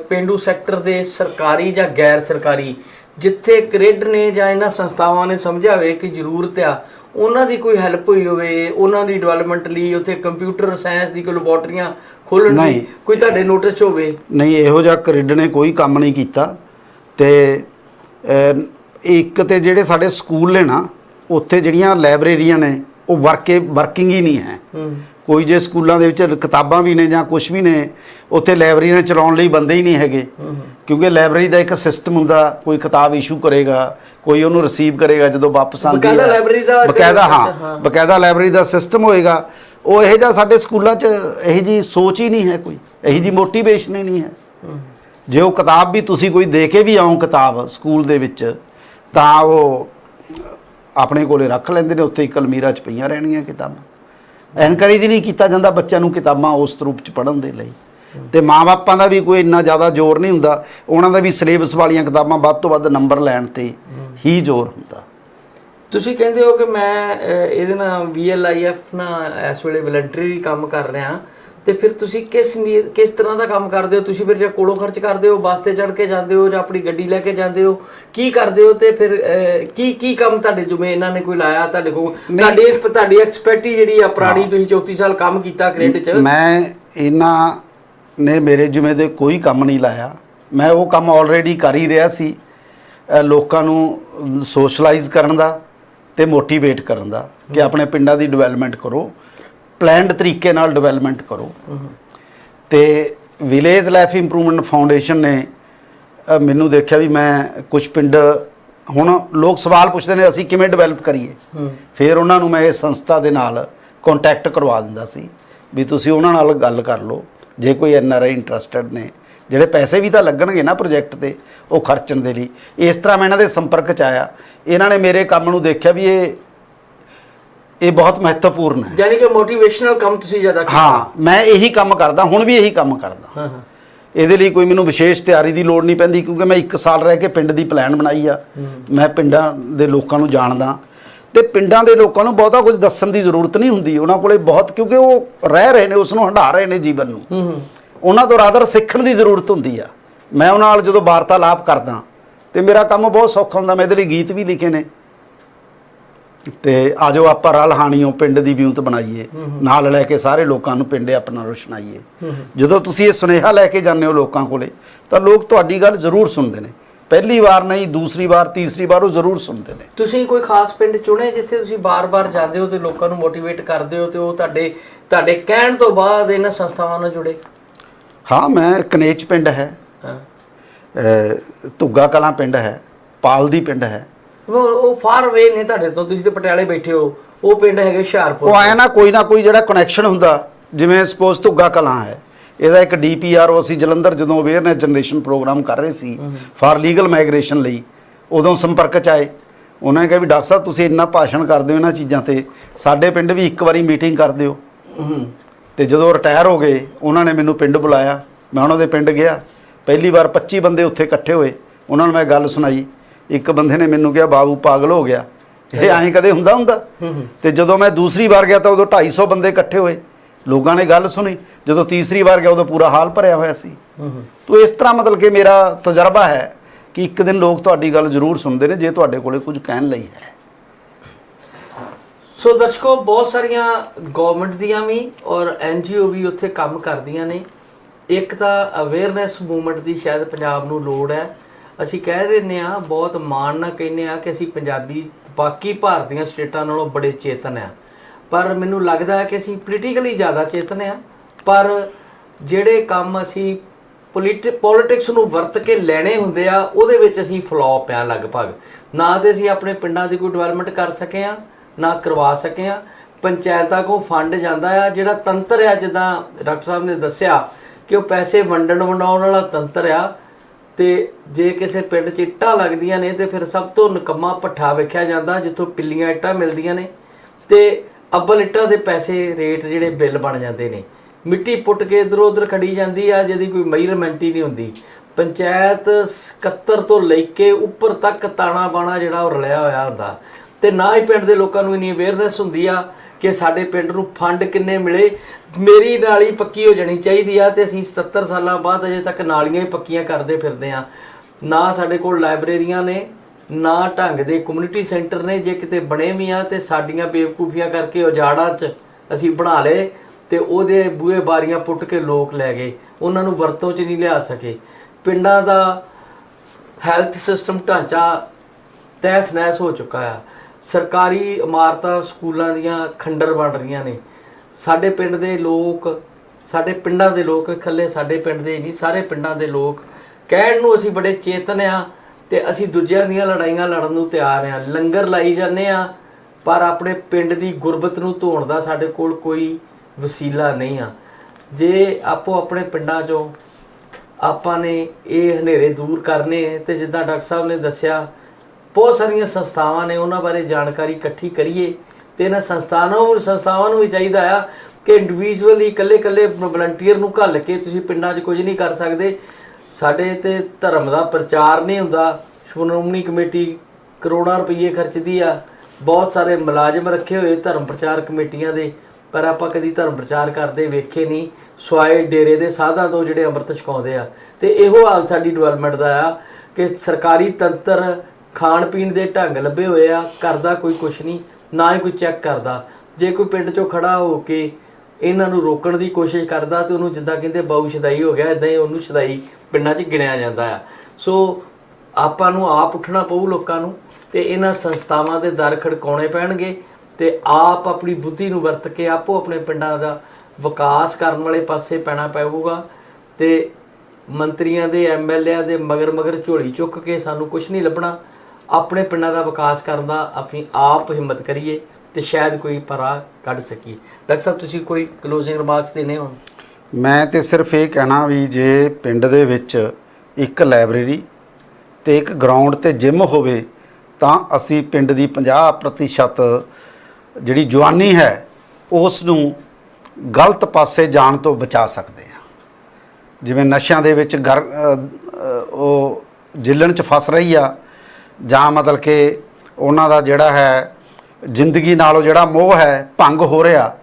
ਪਿੰਡੂ ਸੈਕਟਰ ਦੇ ਸਰਕਾਰੀ ਜਾਂ ਗੈਰ ਸਰਕਾਰੀ ਜਿੱਥੇ ਕ੍ਰਿਡ ਨੇ ਜਾਂ ਇਹਨਾਂ ਸੰਸਥਾਵਾਂ ਨੇ ਸਮਝਿਆ ਹੋਵੇ ਕਿ ਜ਼ਰੂਰਤ ਆ ਉਹਨਾਂ ਦੀ ਕੋਈ ਹੈਲਪ ਹੋਈ ਹੋਵੇ ਉਹਨਾਂ ਦੀ ਡਿਵੈਲਪਮੈਂਟ ਲਈ ਉੱਥੇ ਕੰਪਿਊਟਰ ਸਾਇੰਸ ਦੀ ਕੋਈ ਲੈਬੋਰਟਰੀਆਂ ਖੋਲਣ ਦੀ। ਕੋਈ ਤੁਹਾਡੇ ਨੋਟਿਸ 'ਚ ਹੋਵੇ? ਨਹੀਂ ਇਹੋ ਜਿਹਾ ਕ੍ਰਿਡ ਨੇ ਕੋਈ ਕੰਮ ਨਹੀਂ ਕੀਤਾ ਤੇ ਇੱਕ ਤੇ ਜਿਹੜੇ ਸਾਡੇ ਸਕੂਲ ਨੇ ਨਾ ਉੱਥੇ ਜਿਹੜੀਆਂ ਲਾਇਬ੍ਰੇਰੀਆਂ ਨੇ ਉਹ ਵਰਕੇ ਵਰਕਿੰਗ ਹੀ ਨਹੀਂ ਹੂੰ। ਕੋਈ ਜੇ ਸਕੂਲਾਂ ਦੇ ਵਿੱਚ ਕਿਤਾਬਾਂ ਵੀ ਨੇ ਜਾਂ ਕੁਝ ਵੀ ਨੇ ਉੱਥੇ ਲਾਇਬ੍ਰੇਰੀਆਂ ਚਲਾਉਣ ਲਈ ਬੰਦੇ ਹੀ ਨਹੀਂ ਹੈਗੇ। ਕਿਉਂਕਿ ਲਾਇਬ੍ਰੇਰੀ ਦਾ ਇੱਕ ਸਿਸਟਮ ਹੁੰਦਾ ਕੋਈ ਕਿਤਾਬ ਇਸ਼ੂ ਕਰੇਗਾ ਕੋਈ ਉਹਨੂੰ ਰਿਸੀਵ ਕਰੇਗਾ ਜਦੋਂ ਵਾਪਸ ਆਉਂਦੀ ਬਕਾਇਦਾ ਹੈ। ਲਾਇਬ੍ਰੇਰੀ ਦਾ ਇੱਕ- ਬਕਾਇਦਾ ਹਾਂ। ਬਕਾਇਦਾ ਲਾਇਬ੍ਰੇਰੀ ਦਾ ਸਿਸਟਮ ਹੋਏਗਾ। ਉਹ ਇਹੋ ਜਿਹਾ ਸਾਡੇ ਸਕੂਲਾਂ 'ਚ ਇਹੋ ਜੀ ਸੋਚ ਹੀ ਨਹੀਂ ਹੈ ਕੋਈ। ਇਹੋ ਜੀ ਮੋਟੀਵੇਸ਼ਨ ਹੀ ਨਹੀਂ ਹੈ। ਜੇ ਉਹ ਕਿਤਾਬ ਵੀ ਤੁਸੀਂ ਕੋਈ ਦੇ ਕੇ ਵੀ ਆਓ ਕਿਤਾਬ ਸਕੂਲ ਦੇ ਵਿੱਚ ਤਾਂ ਉਹ ਆਪਣੇ ਕੋਲੇ ਰੱਖ ਲੈਂਦੇ ਨੇ ਉੱਥੇ ਹੀ ਕਲਮੀਰਾ 'ਚ ਪਈਆਂ ਰਹਿਣਗੀਆਂ ਕਿਤਾਬਾਂ। ਐਨਕਰੇਜ ਨਹੀਂ ਕੀਤਾ ਜਾਂਦਾ ਬੱਚਿਆਂ ਨੂੰ ਕਿਤਾਬਾਂ ਉਸ ਰੂਪ 'ਚ ਪੜ੍ਹਨ ਦੇ ਲਈ। ਤੇ ਮਾਪਿਆਂ ਦਾ ਵੀ ਕੋਈ ਇੰਨਾ ਜ਼ਿਆਦਾ ਜ਼ੋਰ ਨਹੀਂ ਹੁੰਦਾ। ਉਹਨਾਂ ਦਾ ਵੀ ਸਿਲੇਬਸ ਵਾਲੀਆਂ ਕਿਤਾਬਾਂ ਵੱਧ ਤੋਂ ਵੱਧ ਨੰਬਰ ਲੈਣ ਤੇ ਹੀ ਜ਼ੋਰ ਹੁੰਦਾ। ਤੁਸੀਂ ਕਹਿੰਦੇ ਹੋ ਕਿ ਮੈਂ ਇਹਦੇ ਨਾਲ VLIF ਨਾਲ ਇਸ ਵੇਲੇ ਵਲੰਟਰੀ ਕੰਮ ਕਰ ਰਿਹਾ। ਤੇ ਫਿਰ ਤੁਸੀਂ ਕਿਸ ਨੀ- ਕਿਸ ਤਰ੍ਹਾਂ ਦਾ ਕੰਮ ਕਰਦੇ ਹੋ? ਤੁਸੀਂ ਫਿਰ ਜਾਂ ਕੋਲੋਂ ਖਰਚ ਕਰਦੇ ਹੋ ਬੱਸ ਤੇ ਚੜ੍ਹ ਕੇ ਜਾਂਦੇ ਹੋ ਜਾਂ ਆਪਣੀ ਗੱਡੀ ਲੈ ਕੇ ਜਾਂਦੇ ਹੋ? ਕੀ ਕਰਦੇ ਹੋ ਤੇ ਫਿਰ ਅਹ, ਕੀ ਕੀ ਕੰਮ ਤੁਹਾਡੇ ਜੁਮੇ ਇਹਨਾਂ ਨੇ ਕੋਈ ਲਾਇਆ ਤੁਹਾਡੇ ਕੋਲ? ਤੁਹਾਡੀ ਤੁਹਾਡੀ ਐਕਸਪਰਟੀ ਜਿਹੜੀ ਆ ਪੁਰਾਣੀ ਤੁਸੀਂ 34 ਸਾਲ ਕੰਮ ਕੀਤਾ ਕ੍ਰੈਡਿਟ ਚ। ਮੈਂ ਇਹਨਾਂ ਨੇ ਮੇਰੇ ਜਿਵੇਂ ਦੇ ਕੋਈ ਕੰਮ ਨਹੀਂ ਲਾਇਆ। ਮੈਂ ਉਹ ਕੰਮ ਆਲਰੇਡੀ ਕਰ ਹੀ ਰਿਹਾ ਸੀ ਅ, ਲੋਕਾਂ ਨੂੰ ਸੋਸ਼ਲਾਈਜ਼ ਕਰਨ ਦਾ ਤੇ ਮੋਟੀਵੇਟ ਕਰਨ ਦਾ ਕਿ ਆਪਣੇ ਪਿੰਡਾਂ ਦੀ ਡਿਵੈਲਪਮੈਂਟ ਕਰੋ। ਪਲੈਨਡ ਤਰੀਕੇ ਨਾਲ ਡਿਵੈਲਪਮੈਂਟ ਕਰੋ। ਤੇ ਵਿਲੇਜ ਲਾਈਫ ਇੰਪਰੂਵਮੈਂਟ ਫਾਊਂਡੇਸ਼ਨ ਨੇ ਮੈਨੂੰ ਦੇਖਿਆ ਵੀ ਮੈਂ ਕੁਝ ਪਿੰਡ ਹੁਣ ਲੋਕ ਸਵਾਲ ਪੁੱਛਦੇ ਨੇ ਅਸੀਂ ਕਿਵੇਂ ਡਿਵੈਲਪ ਕਰੀਏ? ਫਿਰ ਉਹਨਾਂ ਨੂੰ ਮੈਂ ਇਸ ਸੰਸਥਾ ਦੇ ਨਾਲ ਕੰਟੈਕਟ ਕਰਵਾ ਦਿੰਦਾ ਸੀ ਵੀ ਤੁਸੀਂ ਉਹਨਾਂ ਨਾਲ ਗੱਲ ਕਰ ਲਓ। ਜੇ ਕੋਈ ਐਨ ਆਰ ਆਈ ਇੰਟਰਸਟਿਡ ਨੇ ਜਿਹੜੇ ਪੈਸੇ ਵੀ ਤਾਂ ਲੱਗਣਗੇ ਨਾ ਪ੍ਰੋਜੈਕਟ ਤੇ ਉਹ ਖਰਚਣ ਦੇ ਲਈ। ਇਸ ਤਰ੍ਹਾਂ ਮੈਂ ਇਹਨਾਂ ਦੇ ਸੰਪਰਕ ਚ ਆਇਆ। ਇਹਨਾਂ ਨੇ ਮੇਰੇ ਕੰਮ ਨੂੰ ਦੇਖਿਆ ਵੀ ਇਹ ਇਹ ਬਹੁਤ ਮਹੱਤਵਪੂਰਨ ਹੈ। ਯਾਨੀ ਕਿ ਮੋਟੀਵੇਸ਼ਨਲ ਕੰਮ ਤੁਸੀਂ ਜ਼ਿਆਦਾ ਕੀਤਾ। ਹਾਂ ਮੈਂ ਇਹੀ ਕੰਮ ਕਰਦਾ ਹੁਣ ਵੀ ਇਹੀ ਕੰਮ ਕਰਦਾ। ਹਾਂ ਹਾਂ। ਇਹਦੇ ਲਈ ਕੋਈ ਮੈਨੂੰ ਵਿਸ਼ੇਸ਼ ਤਿਆਰੀ ਦੀ ਲੋੜ ਨਹੀਂ ਪੈਂਦੀ ਕਿਉਂਕਿ ਮੈਂ 1 ਸਾਲ ਰਹਿ ਕੇ ਪਿੰਡ ਦੀ ਪਲਾਨ ਬਣਾਈ ਆ। ਮੈਂ ਪਿੰਡਾਂ ਦੇ ਲੋਕਾਂ ਨੂੰ ਜਾਣਦਾ। ਤੇ ਪਿੰਡਾਂ ਦੇ ਲੋਕਾਂ ਨੂੰ ਬਹੁਤਾ ਕੁਝ ਦੱਸਣ ਦੀ ਜ਼ਰੂਰਤ ਨਹੀਂ ਹੁੰਦੀ। ਉਹਨਾਂ ਕੋਲੇ ਬਹੁਤ ਕਿਉਂਕਿ ਉਹ ਰਹਿ ਰਹੇ ਨੇ ਉਸ ਨੂੰ ਹੰਢਾ ਰਹੇ ਨੇ ਜੀਵਨ ਨੂੰ। ਹੂੰ ਹੂੰ। ਉਹਨਾਂ ਤੋਂ ਰਾਦਰ ਸਿੱਖਣ ਦੀ ਜ਼ਰੂਰਤ ਹੁੰਦੀ ਆ। ਮੈਂ ਉਹਨਾਂ ਨਾਲ ਜਦੋਂ ਵਾਰਤਾਲਾਪ ਕਰਦਾ ਤੇ ਮੇਰਾ ਕੰਮ ਬਹੁਤ ਸੌਖਾ ਹੁੰਦਾ। ਮੈਂ ਇਹਦੇ ਲਈ ਗੀਤ ਵੀ ਲਿਖੇ ਨੇ। ਤੇ ਆਜੋ ਆਪਾਂ ਰਲ ਹਾਣੀਓ ਪਿੰਡ ਦੀ ਵਿਉਂਤ ਬਣਾਈਏ। ਨਾਲ ਲੈ ਕੇ ਸਾਰੇ ਲੋਕਾਂ ਨੂੰ ਪਿੰਡੇ ਆਪਣਾ ਰੋਸ਼ਨਾਈਏ। ਜਦੋਂ ਤੁਸੀਂ ਇਹ ਸੁਨੇਹਾ ਲੈ ਕੇ ਜਾਂਦੇ ਹੋ ਲੋਕਾਂ ਕੋਲੇ ਤਾਂ ਲੋਕ ਤੁਹਾਡੀ ਗੱਲ ਜ਼ਰੂਰ ਸੁਣਦੇ ਨੇ। ਪਹਿਲੀ ਵਾਰ ਨਹੀਂ ਦੂਸਰੀ ਵਾਰ ਤੀਸਰੀ ਵਾਰ ਉਹ ਜ਼ਰੂਰ ਸੁਣਦੇ ਨੇ। ਤੁਸੀਂ ਕੋਈ ਖਾਸ ਪਿੰਡ ਚੁਣੇ ਜਿੱਥੇ ਤੁਸੀਂ ਬਾਰ-ਬਾਰ ਜਾਂਦੇ ਹੋ ਤੇ ਲੋਕਾਂ ਨੂੰ ਮੋਟੀਵੇਟ ਕਰਦੇ ਹੋ ਤੇ ਉਹ ਤੁਹਾਡੇ ਤੁਹਾਡੇ ਕਹਿਣ ਤੋਂ ਬਾਅਦ ਇਹਨਾਂ ਸੰਸਥਾਵਾਂ ਨਾਲ ਜੁੜੇ? ਹਾਂ ਮੈਂ ਕਨੇਚ ਪਿੰਡ ਹੈ। ਹਾਂ। ਧੁੱਗਾ ਕਲਾਂ ਪਿੰਡ ਹੈ ਪਾਲਦੀ ਪਿੰਡ ਹੈ। ਉਹ ਉਹ ਫਾਰ ਵੇ ਨੇ ਤੁਹਾਡੇ ਤੋਂ ਤੁਸੀਂ ਤੇ ਪਟਿਆਲੇ ਬੈਠੇ ਹੋ। ਉਹ ਪਿੰਡ ਹੈਗੇ ਹੁਸ਼ਿਆਰਪੁਰ ਉਹ ਆਇਆ ਨਾ ਕੋਈ ਨਾ ਕੋਈ ਜਿਹੜਾ ਕਨੈਕਸ਼ਨ ਹੁੰਦਾ ਜਿਵੇਂ ਸਪੋਜ਼ ਧੁੱਗਾ ਕਲਾਂ ਹੈ ਇਹਦਾ ਇੱਕ ਡੀਪੀਆਰ ਅਸੀਂ ਜਲੰਧਰ ਜਦੋਂ ਅਵੇਅਰਨੈਸ ਜਨਰੇਸ਼ਨ ਪ੍ਰੋਗਰਾਮ ਕਰ ਰਹੇ ਸੀ ਫਾਰ ਲੀਗਲ ਮਾਈਗ੍ਰੇਸ਼ਨ ਲਈ ਉਦੋਂ ਸੰਪਰਕ ਚ ਆਏ। ਉਹਨਾਂ ਨੇ ਕਿਹਾ ਵੀ ਡਾਕਟਰ ਸਾਹਿਬ ਤੁਸੀਂ ਇੰਨਾ ਭਾਸ਼ਣ ਕਰਦੇ ਹੋ ਇਹਨਾਂ ਚੀਜ਼ਾਂ ਤੇ ਸਾਡੇ ਪਿੰਡ ਵੀ ਇੱਕ ਵਾਰੀ ਮੀਟਿੰਗ ਕਰ ਦਿਓ। ਤੇ ਜਦੋਂ ਰਿਟਾਇਰ ਹੋ ਗਏ ਉਹਨਾਂ ਨੇ ਮੈਨੂੰ ਪਿੰਡ ਬੁਲਾਇਆ। ਮੈਂ ਉਹਨਾਂ ਦੇ ਪਿੰਡ ਗਿਆ। ਪਹਿਲੀ ਵਾਰ 25 ਬੰਦੇ ਉੱਥੇ ਇਕੱਠੇ ਹੋਏ। ਉਹਨਾਂ ਨੂੰ ਮੈਂ ਗੱਲ ਸੁਣਾਈ। ਇੱਕ ਬੰਦੇ ਨੇ ਮੈਨੂੰ ਕਿਹਾ ਬਾਬੂ ਪਾਗਲ ਹੋ ਗਿਆ। ਇਹ ਐਂ ਕਦੇ ਹੁੰਦਾ ਹੁੰਦਾ? ਤੇ ਜਦੋਂ ਮੈਂ ਦੂਸਰੀ ਵਾਰ ਗਿਆ ਤਾਂ ਉਦੋਂ 250 ਬੰਦੇ ਇਕੱਠੇ ਹੋਏ। ਲੋਕਾਂ ਨੇ ਗੱਲ ਸੁਣੀ। ਜਦੋਂ ਤੀਸਰੀ ਵਾਰ ਗਿਆ ਉਦੋਂ ਪੂਰਾ ਹਾਲ ਭਰਿਆ ਹੋਇਆ ਸੀ। ਤੋ ਇਸ ਤਰ੍ਹਾਂ ਮਤਲਬ ਕਿ ਮੇਰਾ ਤਜਰਬਾ ਹੈ ਕਿ ਇੱਕ ਦਿਨ ਲੋਕ ਤੁਹਾਡੀ ਗੱਲ ਜ਼ਰੂਰ ਸੁਣਦੇ ਨੇ ਜੇ ਤੁਹਾਡੇ ਕੋਲੇ ਕੁਝ ਕਹਿਣ ਲਈ ਹੈ। ਸੋ ਦਰਸ਼ਕੋ ਬਹੁਤ ਸਾਰੀਆਂ ਗਵਰਨਮੈਂਟ ਦੀਆਂ ਵੀ ਔਰ ਐਨਜੀਓ ਵੀ ਉੱਥੇ ਕੰਮ ਕਰਦੀਆਂ ਨੇ। ਇੱਕ ਤਾਂ ਅਵੇਅਰਨੈਸ ਮੂਵਮੈਂਟ ਦੀ ਸ਼ਾਇਦ ਪੰਜਾਬ ਨੂੰ ਲੋੜ ਹੈ। ਅਸੀਂ ਕਹਿ ਦਿੰਨੇ ਆ ਬਹੁਤ ਮਾਣ ਨਾਲ ਕਹਿੰਨੇ ਆ ਕਿ ਅਸੀਂ ਪੰਜਾਬੀ, ਬਾਕੀ ਭਾਰਤੀਆਂ ਸਟੇਟਾਂ ਨਾਲੋਂ ਬੜੇ ਚੇਤਨ ਆ ਪਰ ਮੈਨੂੰ ਲੱਗਦਾ ਹੈ ਕਿ ਅਸੀਂ ਪੋਲੀਟੀਕਲੀ ਜ਼ਿਆਦਾ ਚੇਤਨ ਆ ਪਰ ਜਿਹੜੇ ਕੰਮ ਅਸੀਂ ਪੋਲਿਟਿਕਸ ਨੂੰ ਵਰਤ ਕੇ ਲੈਣੇ ਹੁੰਦੇ ਆ, ਉਹਦੇ ਵਿੱਚ ਅਸੀਂ ਫਲॉप ਆ ਲਗਭਗ। ਨਾ ਤੇ ਅਸੀਂ ਆਪਣੇ ਪਿੰਡਾਂ ਦੀ ਕੋਈ ਡਿਵੈਲਪਮੈਂਟ ਕਰ ਸਕੇ ਆ ਨਾ ਕਰਵਾ ਸਕੇ ਆ ਪੰਚਾਇਤਾਂ ਕੋ ਫੰਡ ਜਾਂਦਾ ਆ, ਜਿਹੜਾ ਤੰਤਰ ਆ, ਜਿੱਦਾਂ ਡਾਕਟਰ ਸਾਹਿਬ ਨੇ ਦੱਸਿਆ ਕਿ ਉਹ ਪੈਸੇ ਵੰਡਣ ਵੰਡਾਉਣ ਵਾਲਾ ਤੰਤਰ ਆ ਤੇ ਜੇ ਕਿਸੇ ਪਿੰਡ 'ਚ ਇੱਟਾਂ ਲੱਗਦੀਆਂ ਨੇ ਤੇ ਫਿਰ ਸਭ ਤੋਂ ਨਕਮਾ ਪੱਠਾ ਵੇਖਿਆ ਜਾਂਦਾ, ਜਿੱਥੋਂ ਪਿੱਲੀਆਂ ਇੱਟਾਂ ਮਿਲਦੀਆਂ ਨੇ ਤੇ ਅੱਬਲ ਇੱਟਾਂ ਦੇ ਪੈਸੇ ਰੇਟ ਜਿਹੜੇ ਬਿੱਲ ਬਣ ਜਾਂਦੇ ਨੇ। ਮਿੱਟੀ ਪੁੱਟ ਕੇ ਇਧਰ ਉਧਰ ਖੜੀ ਜਾਂਦੀ ਆ, ਜਿਹਦੀ ਕੋਈ ਮੇਜਰਮੈਂਟ ਹੀ ਨਹੀਂ ਹੁੰਦੀ। ਪੰਚਾਇਤ 71 ਤੋਂ ਲੈ ਕੇ ਉੱਪਰ ਤੱਕ ਤਾਣਾ ਬਾਣਾ ਜਿਹੜਾ ਉਹ ਰਲਿਆ ਹੋਇਆ ਹੁੰਦਾ। ਤੇ ਨਾ ਹੀ ਪਿੰਡ ਦੇ ਲੋਕਾਂ ਨੂੰ ਇਨੀ ਅਵੇਅਰਨੈਸ ਹੁੰਦੀ ਆ ਕਿ ਸਾਡੇ ਪਿੰਡ ਨੂੰ ਫੰਡ ਕਿੰਨੇ ਮਿਲੇ? ਮੇਰੀ ਨਾਲੀ ਪੱਕੀ ਹੋ ਜਾਣੀ ਚਾਹੀਦੀ ਆ ਤੇ ਅਸੀਂ 77 ਸਾਲਾਂ ਬਾਅਦ ਅਜੇ ਤੱਕ ਨਾਲੀਆਂ ਹੀ ਪੱਕੀਆਂ ਕਰਦੇ ਫਿਰਦੇ ਆ। ਨਾ ਸਾਡੇ ਕੋਲ ਲਾਇਬ੍ਰੇਰੀਆਂ ਨੇ, ਨਾ ਢੰਗ ਦੇ ਕਮਿਊਨਿਟੀ ਸੈਂਟਰ ਨੇ, ਜੇ ਕਿਤੇ ਬਣੇ ਵੀ ਆ ਤੇ ਸਾਡੀਆਂ ਬੇਵਕੂਫੀਆਂ ਕਰਕੇ ਉਜਾੜਾਂ 'ਚ ਅਸੀਂ ਬਣਾ ਲਏ ਤੇ ਉਹਦੇ ਬੂਹੇ ਬਾਰੀਆਂ ਪੁੱਟ ਕੇ ਲੋਕ ਲੈ ਗਏ, ਉਹਨਾਂ ਨੂੰ ਵਰਤੋਂ 'ਚ ਨਹੀਂ ਲਿਆ ਸਕੇ। ਪਿੰਡਾਂ ਦਾ ਹੈਲਥ ਸਿਸਟਮ ਢਾਂਚਾ ਤਹਿਸ ਨਹਿਸ ਹੋ ਚੁੱਕਾ ਆ। ਸਰਕਾਰੀ ਇਮਾਰਤਾਂ ਸਕੂਲਾਂ ਦੀਆਂ ਖੰਡਰ ਬਣ ਰਹੀਆਂ ਨੇ। ਸਾਡੇ ਪਿੰਡ ਦੇ ਲੋਕ, ਸਾਡੇ ਪਿੰਡਾਂ ਦੇ ਲੋਕ ਇਕੱਲੇ ਸਾਡੇ ਪਿੰਡ ਦੇ ਨਹੀਂ, ਸਾਰੇ ਪਿੰਡਾਂ ਦੇ ਲੋਕ ਕਹਿਣ ਨੂੰ ਅਸੀਂ ਬੜੇ ਚੇਤਨ ਆ ਤੇ ਅਸੀਂ ਦੂਜਿਆਂ ਦੀਆਂ ਲੜਾਈਆਂ ਲੜਨ ਨੂੰ ਤਿਆਰ ਆ। ਲੰਗਰ ਲਾਈ ਜਾਂਦੇ ਆ, ਪਰ ਆਪਣੇ ਪਿੰਡ ਦੀ ਗੁਰਬਤ ਨੂੰ ਧੋਣ ਦਾ ਸਾਡੇ ਕੋਲ ਕੋਈ ਵਸੀਲਾ ਨਹੀਂ ਆ। ਜੇ ਆਪੋ ਆਪਣੇ ਪਿੰਡਾਂ 'ਚੋਂ ਆਪਾਂ ਨੇ ਇਹ ਹਨੇਰੇ ਦੂਰ ਕਰਨੇ ਤੇ ਜਿੱਦਾਂ ਡਾਕਟਰ ਸਾਹਿਬ ਨੇ ਦੱਸਿਆ ਬਹੁਤ ਸਾਰੀਆਂ ਸੰਸਥਾਵਾਂ ਨੇ ਉਹਨਾਂ ਬਾਰੇ ਜਾਣਕਾਰੀ ਇਕੱਠੀ ਕਰੀਏ ਤੇ ਇਹਨਾਂ ਸੰਸਥਾਵਾਂ ਨੂੰ ਸੰਸਥਾਵਾਂ ਨੂੰ ਵੀ ਚਾਹੀਦਾ ਆ ਕਿ ਇੰਡੀਵਿਜੂਅਲੀ ਇਕੱਲੇ-ਇਕੱਲੇ ਵਲੰਟੀਅਰ ਨੂੰ ਘੱਲ ਕੇ ਤੁਸੀਂ ਪਿੰਡਾਂ 'ਚ ਕੁਝ ਨਹੀਂ ਕਰ ਸਕਦੇ। ਸਾਡੇ ਤੇ ਧਰਮ ਦਾ ਪ੍ਰਚਾਰ ਨਹੀਂ ਹੁੰਦਾ। ਸ਼੍ਰੋਮਣੀ ਕਮੇਟੀ ਕਰੋੜਾਂ ਰੁਪਏ ਖਰਚਦੀ ਆ। ਬਹੁਤ ਸਾਰੇ ਮੁਲਾਜ਼ਮ ਰੱਖੇ ਹੋਏ ਧਰਮ ਪ੍ਰਚਾਰ ਕਮੇਟੀਆਂ ਦੇ, ਪਰ ਆਪਾਂ ਕਦੀ ਧਰਮ ਪ੍ਰਚਾਰ ਕਰਦੇ ਵੇਖੇ ਨਹੀਂ। ਸਵਾਏ ਡੇਰੇ ਦੇ ਸਾਧਾਂ ਤੋਂ ਜਿਹੜੇ ਅੰਮ੍ਰਿਤ ਛਕਾਉਂਦੇ ਆ। ਤੇ ਇਹੋ ਹਾਲ ਸਾਡੀ ਡਿਵੈਲਪਮੈਂਟ ਦਾ ਆ ਕਿ ਸਰਕਾਰੀ ਤੰਤਰ ਖਾਣ ਪੀਣ ਦੇ ਢੰਗ ਲੱਭੇ ਹੋਏ ਆ, ਕਰਦਾ ਕੋਈ ਕੁਛ ਨਹੀਂ, ਨਾ ਹੀ ਕੋਈ ਚੈੱਕ ਕਰਦਾ। ਜੇ ਕੋਈ ਪਿੰਡ ਚੋਂ ਖੜਾ ਹੋ ਕੇ ਇਹਨਾਂ ਨੂੰ ਰੋਕਣ ਦੀ ਕੋਸ਼ਿਸ਼ ਕਰਦਾ ਤੇ ਉਹਨੂੰ ਜਿੱਦਾਂ ਕਹਿੰਦੇ ਬਾਊ ਸ਼ਦਾਈ ਹੋ ਗਿਆ ਇਦਾਂ ਹੀ ਉਹਨੂੰ ਸ਼ਦਾਈ ਪਿੰਡਾਂ 'ਚ ਗਿਣਿਆ ਜਾਂਦਾ ਆ। ਸੋ ਆਪਾਂ ਨੂੰ ਆਪ ਉੱਠਣਾ ਪਊ ਲੋਕਾਂ ਨੂੰ ਤੇ ਇਹਨਾਂ ਸੰਸਥਾਵਾਂ ਦੇ ਦਰ ਖੜਕਾਉਣੇ ਪੈਣਗੇ ਤੇ ਆਪ ਆਪਣੀ ਬੁੱਧੀ ਨੂੰ ਵਰਤ ਕੇ ਆਪੋ ਆਪਣੇ ਪਿੰਡਾਂ ਦਾ ਵਿਕਾਸ ਕਰਨ ਵਾਲੇ ਪਾਸੇ ਪੈਣਾ ਪਊਗਾ ਤੇ ਮੰਤਰੀਆਂ ਦੇ ਐਮਐਲਏਆਂ ਦੇ ਮਗਰ ਮਗਰ ਝੋਲੀ ਚੁੱਕ ਕੇ ਸਾਨੂੰ ਕੁਝ ਨਹੀਂ ਲੱਭਣਾ। ਆਪਣੇ ਪਿੰਡਾਂ ਦਾ ਵਿਕਾਸ ਕਰਨ ਦਾ ਆਪਣੀ ਆਪ ਹਿੰਮਤ ਕਰੀਏ ਤੇ ਸ਼ਾਇਦ ਕੋਈ ਪਰਾ ਕੱਢ ਸਕੀਏ। ਡਾਕਟਰ ਸਾਹਿਬ, ਤੁਸੀਂ ਕੋਈ ਕਲੋਜ਼ਿੰਗ ਰਿਮਾਰਕਸ ਦੇਣੇ ਹੋਣ? ਮੈਂ ਤੇ ਸਿਰਫ ਇਹ ਕਹਿਣਾ ਵੀ ਜੇ ਪਿੰਡ ਦੇ ਵਿੱਚ ਇੱਕ ਲਾਇਬ੍ਰੇਰੀ ਤੇ ਇੱਕ ਗਰਾਊਂਡ ਤੇ ਜਿਮ ਹੋਵੇ, ਤਾਂ ਅਸੀਂ ਪਿੰਡ ਦੀ 50% ਜਿਹੜੀ ਜਵਾਨੀ ਹੈ, ਉਸ ਨੂੰ ਗਲਤ ਪਾਸੇ ਜਾਣ ਤੋਂ ਬਚਾ ਸਕਦੇ ਹਾਂ। ਜਿਵੇਂ ਨਸ਼ਿਆਂ ਦੇ ਵਿੱਚ ਗਰ ਉਹ ਜਿੱਲਣ ਚ ਫਸ ਰਹੀ ਆ ਜਾਂ ਮਤਲਬ ਕਿ ਉਹਨਾਂ ਦਾ ਜਿਹੜਾ ਹੈ, ਜ਼ਿੰਦਗੀ ਨਾਲੋਂ ਜਿਹੜਾ ਮੋਹ ਹੈ, ਭੰਗ ਹੋ ਰਿਹਾ,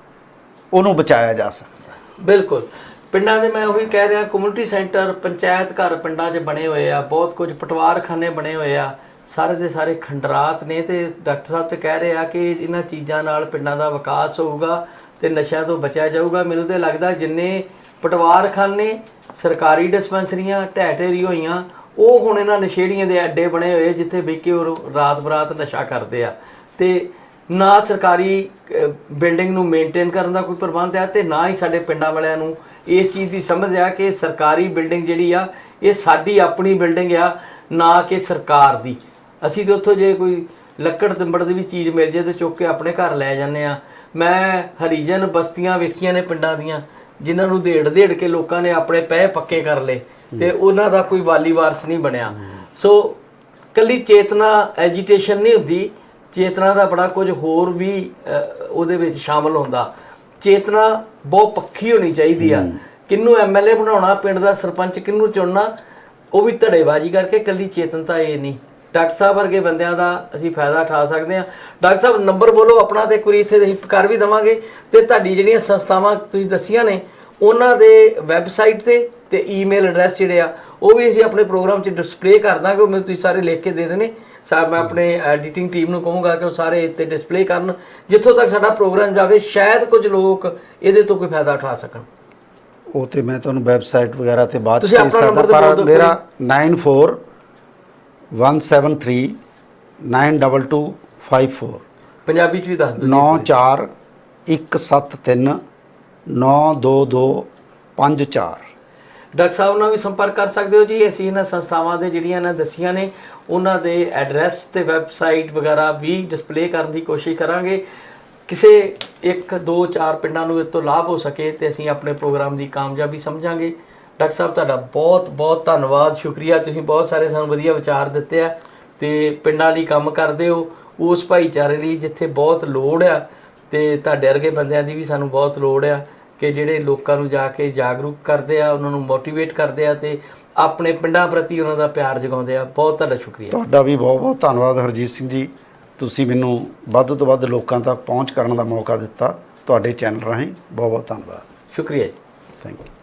ਉਹਨੂੰ ਬਚਾਇਆ ਜਾ ਸਕਦਾ। ਬਿਲਕੁਲ। ਪਿੰਡਾਂ ਦੇ ਮੈਂ ਉਹੀ ਕਹਿ ਰਿਹਾ ਕਮਿਊਨਿਟੀ ਸੈਂਟਰ ਪੰਚਾਇਤ ਘਰ ਪਿੰਡਾਂ 'ਚ ਬਣੇ ਹੋਏ ਆ, ਬਹੁਤ ਕੁਝ ਪਟਵਾਰਖਾਨੇ ਬਣੇ ਹੋਏ ਆ, ਸਾਰੇ ਦੇ ਸਾਰੇ ਖੰਡਰਾਤ ਨੇ ਤੇ ਡਾਕਟਰ ਸਾਹਿਬ ਤੇ ਕਹਿ ਰਹੇ ਆ ਕਿ ਇਹਨਾਂ ਚੀਜ਼ਾਂ ਨਾਲ ਪਿੰਡਾਂ ਦਾ ਵਿਕਾਸ ਹੋਊਗਾ ਤੇ ਨਸ਼ਿਆਂ ਤੋਂ ਬਚਿਆ ਜਾਊਗਾ। ਮੈਨੂੰ ਤੇ ਲੱਗਦਾ ਜਿੰਨੇ ਪਟਵਾਰਖਾਨੇ, ਸਰਕਾਰੀ ਡਿਸਪੈਂਸਰੀਆਂ ਢਹਿ ਢੇਰੀ ਹੋਈਆਂ ਉਹ ਹੁਣ ਇਹਨਾਂ ਨਸ਼ੇੜੀਆਂ ਦੇ ਅੱਡੇ ਬਣੇ ਹੋਏ ਜਿੱਥੇ ਬਹਿ ਕੇ ਉਹ ਰਾਤ ਬਰਾਤ ਨਸ਼ਾ ਕਰਦੇ ਆ। ਤੇ ਨਾ ਸਰਕਾਰੀ ਬਿਲਡਿੰਗ ਨੂੰ ਮੇਨਟੇਨ ਕਰਨ ਦਾ ਕੋਈ ਪ੍ਰਬੰਧ ਹੈ ਤੇ ਨਾ ਹੀ ਸਾਡੇ ਪਿੰਡਾਂ ਵਾਲਿਆਂ ਨੂੰ ਇਸ ਚੀਜ਼ ਦੀ ਸਮਝ ਆ ਕਿ ਸਰਕਾਰੀ ਬਿਲਡਿੰਗ ਜਿਹੜੀ ਆ, ਇਹ ਸਾਡੀ ਆਪਣੀ ਬਿਲਡਿੰਗ ਆ, ਨਾ ਕਿ ਸਰਕਾਰ ਦੀ। ਅਸੀਂ ਤੇ ਉੱਥੋਂ ਜੇ ਕੋਈ ਲੱਕੜ ਤਿੰਬੜ ਦੀ ਵੀ ਚੀਜ਼ ਮਿਲ ਜੇ ਤੇ ਚੁੱਕ ਕੇ ਆਪਣੇ ਘਰ ਲੈ ਜਾਂਦੇ ਆ। ਮੈਂ ਹਰੀਜਨ ਬਸਤੀਆਂ ਵੇਖੀਆਂ ਨੇ ਪਿੰਡਾਂ ਦੀਆਂ, ਜਿਨ੍ਹਾਂ ਨੂੰ ਢੇੜ ਢੇੜ ਕੇ ਲੋਕਾਂ ਨੇ ਆਪਣੇ ਪੈਸੇ ਪੱਕੇ ਕਰ ਲਏ। ਤੇ ਉਹਨਾਂ ਦਾ ਕੋਈ ਵਾਲੀ ਵਾਰਸ ਨਹੀਂ ਬਣਿਆ। ਸੋ ਕੱਲੀ ਚੇਤਨਾ ਐਜੀਟੇਸ਼ਨ ਨਹੀਂ ਹੁੰਦੀ ਚੇਤਨਾ ਦਾ ਬੜਾ ਕੁਝ ਹੋਰ ਵੀ ਉਹਦੇ ਵਿੱਚ ਸ਼ਾਮਲ ਹੁੰਦਾ। ਚੇਤਨਾ ਬਹੁਤ ਪੱਖੀ ਹੋਣੀ ਚਾਹੀਦੀ ਆ। ਕਿੰਨੂੰ ਐਮਐਲਏ ਬਣਾਉਣਾ ਪਿੰਡ ਦਾ ਸਰਪੰਚ ਕਿੰਨੂੰ ਚੁਣਨਾ ਉਹ ਵੀ ਧੜੇਬਾਜ਼ੀ ਕਰਕੇ ਕੱਲੀ ਚੇਤਨਤਾ ਇਹ ਨਹੀਂ। ਡਾਕਟਰ ਸਾਹਿਬ ਵਰਗੇ ਬੰਦਿਆਂ ਦਾ ਅਸੀਂ ਫਾਇਦਾ ਉਠਾ ਸਕਦੇ ਹਾਂ। ਡਾਕਟਰ ਸਾਹਿਬ ਨੰਬਰ ਬੋਲੋ ਆਪਣਾ ਤੇ ਕੁਰੀ ਇੱਥੇ ਅਸੀਂ ਕਰ ਵੀ ਦਵਾਂਗੇ। ਤੇ ਤੁਹਾਡੀ ਜਿਹੜੀਆਂ ਸੰਸਥਾਵਾਂ ਤੁਸੀਂ ਦੱਸੀਆਂ ਨੇ ਉਹਨਾਂ ਦੇ ਵੈਬਸਾਈਟ ਤੇ ਤੇ ਈਮੇਲ ਐਡਰੈਸ ਜਿਹੜੇ ਆ ਉਹ ਵੀ ਅਸੀਂ ਆਪਣੇ ਪ੍ਰੋਗਰਾਮ 'ਚ ਡਿਸਪਲੇ ਕਰ ਦਾਂਗੇ ਉਹ ਮੈਨੂੰ ਤੁਸੀਂ ਸਾਰੇ ਲਿਖ ਕੇ ਦੇ ਦੇਣੇ। ਸਾਹਿਬ ਮੈਂ ਆਪਣੇ ਐਡੀਟਿੰਗ ਟੀਮ ਨੂੰ ਕਹੂੰਗਾ ਕਿ ਉਹ ਸਾਰੇ ਇੱਥੇ ਡਿਸਪਲੇ ਕਰਨ ਜਿੱਥੋਂ ਤੱਕ ਸਾਡਾ ਪ੍ਰੋਗਰਾਮ ਜਾਵੇ ਸ਼ਾਇਦ ਕੁਝ ਲੋਕ ਇਹਦੇ ਤੋਂ ਕੋਈ ਫਾਇਦਾ ਉਠਾ ਸਕਣ। ਉਹ ਤੇ ਮੈਂ ਤੁਹਾਨੂੰ ਵੈਬਸਾਈਟ ਵਗੈਰਾ ਤੇ ਬਾਅਦ ਤੁਸੀਂ ਆਪਣਾ ਬੋਲ ਪਰ ਮੇਰਾ 94 173 92254 ਪੰਜਾਬੀ 'ਚ ਵੀ ਦੱਸ ਦਿਓ ਜੀ। 94 173 92254 ਡਾਕਟਰ ਸਾਹਿਬ ਨਾਲ ਵੀ ਸੰਪਰਕ ਕਰ ਸਕਦੇ ਹੋ ਜੀ। ਅਸੀਂ ਇਹਨਾਂ ਸੰਸਥਾਵਾਂ ਦੇ ਜਿਹੜੀਆਂ ਇਹਨਾਂ ਦੱਸੀਆਂ ਨੇ, ਉਹਨਾਂ ਦੇ ਐਡਰੈਸ ਤੇ ਵੈਬਸਾਈਟ ਵਗੈਰਾ ਵੀ ਡਿਸਪਲੇ ਕਰਨ ਦੀ ਕੋਸ਼ਿਸ਼ ਕਰਾਂਗੇ। ਕਿਸੇ ਇੱਕ, ਦੋ, ਚਾਰ ਪਿੰਡਾਂ ਨੂੰ ਇਸ ਤੋਂ ਲਾਭ ਹੋ ਸਕੇ ਤੇ ਅਸੀਂ ਆਪਣੇ ਪ੍ਰੋਗਰਾਮ ਦੀ ਕਾਮਯਾਬੀ ਸਮਝਾਂਗੇ। ਡਾਕਟਰ ਸਾਹਿਬ, ਤੁਹਾਡਾ ਬਹੁਤ ਬਹੁਤ ਧੰਨਵਾਦ। ਸ਼ੁਕਰੀਆ, ਤੁਸੀਂ ਬਹੁਤ ਸਾਰੇ ਸਾਨੂੰ ਵਧੀਆ ਵਿਚਾਰ ਦਿੱਤੇ ਆ ਤੇ ਪਿੰਡਾਂ ਲਈ ਕੰਮ ਕਰਦੇ ਹੋ ਉਸ ਭਾਈਚਾਰੇ ਲਈ ਜਿੱਥੇ ਬਹੁਤ ਲੋੜ ਆ ਤੇ ਤੁਹਾਡੇ ਵਰਗੇ ਬੰਦਿਆਂ ਦੀ ਵੀ ਸਾਨੂੰ ਬਹੁਤ ਲੋੜ ਆ। ਕਿ ਜਿਹੜੇ ਲੋਕਾਂ ਨੂੰ ਜਾ ਕੇ ਜਾਗਰੂਕ ਕਰਦੇ ਆ ਉਹਨਾਂ ਨੂੰ ਮੋਟੀਵੇਟ ਕਰਦੇ ਆ ਤੇ ਆਪਣੇ ਪਿੰਡਾਂ ਪ੍ਰਤੀ ਉਹਨਾਂ ਦਾ ਪਿਆਰ ਜਗਾਉਂਦੇ ਆ। ਬਹੁਤ ਤੁਹਾਡਾ ਸ਼ੁਕਰੀਆ। ਤੁਹਾਡਾ ਵੀ ਬਹੁਤ ਬਹੁਤ ਧੰਨਵਾਦ ਹਰਜੀਤ ਸਿੰਘ ਜੀ। ਤੁਸੀਂ ਮੈਨੂੰ ਵੱਧ ਤੋਂ ਵੱਧ ਲੋਕਾਂ ਤੱਕ ਪਹੁੰਚ ਕਰਨ ਦਾ ਮੌਕਾ ਦਿੱਤਾ। ਤੁਹਾਡੇ ਚੈਨਲ ਰਾਹੀਂ ਬਹੁਤ ਬਹੁਤ ਧੰਨਵਾਦ। ਸ਼ੁਕਰੀਆ ਜੀ। Thank you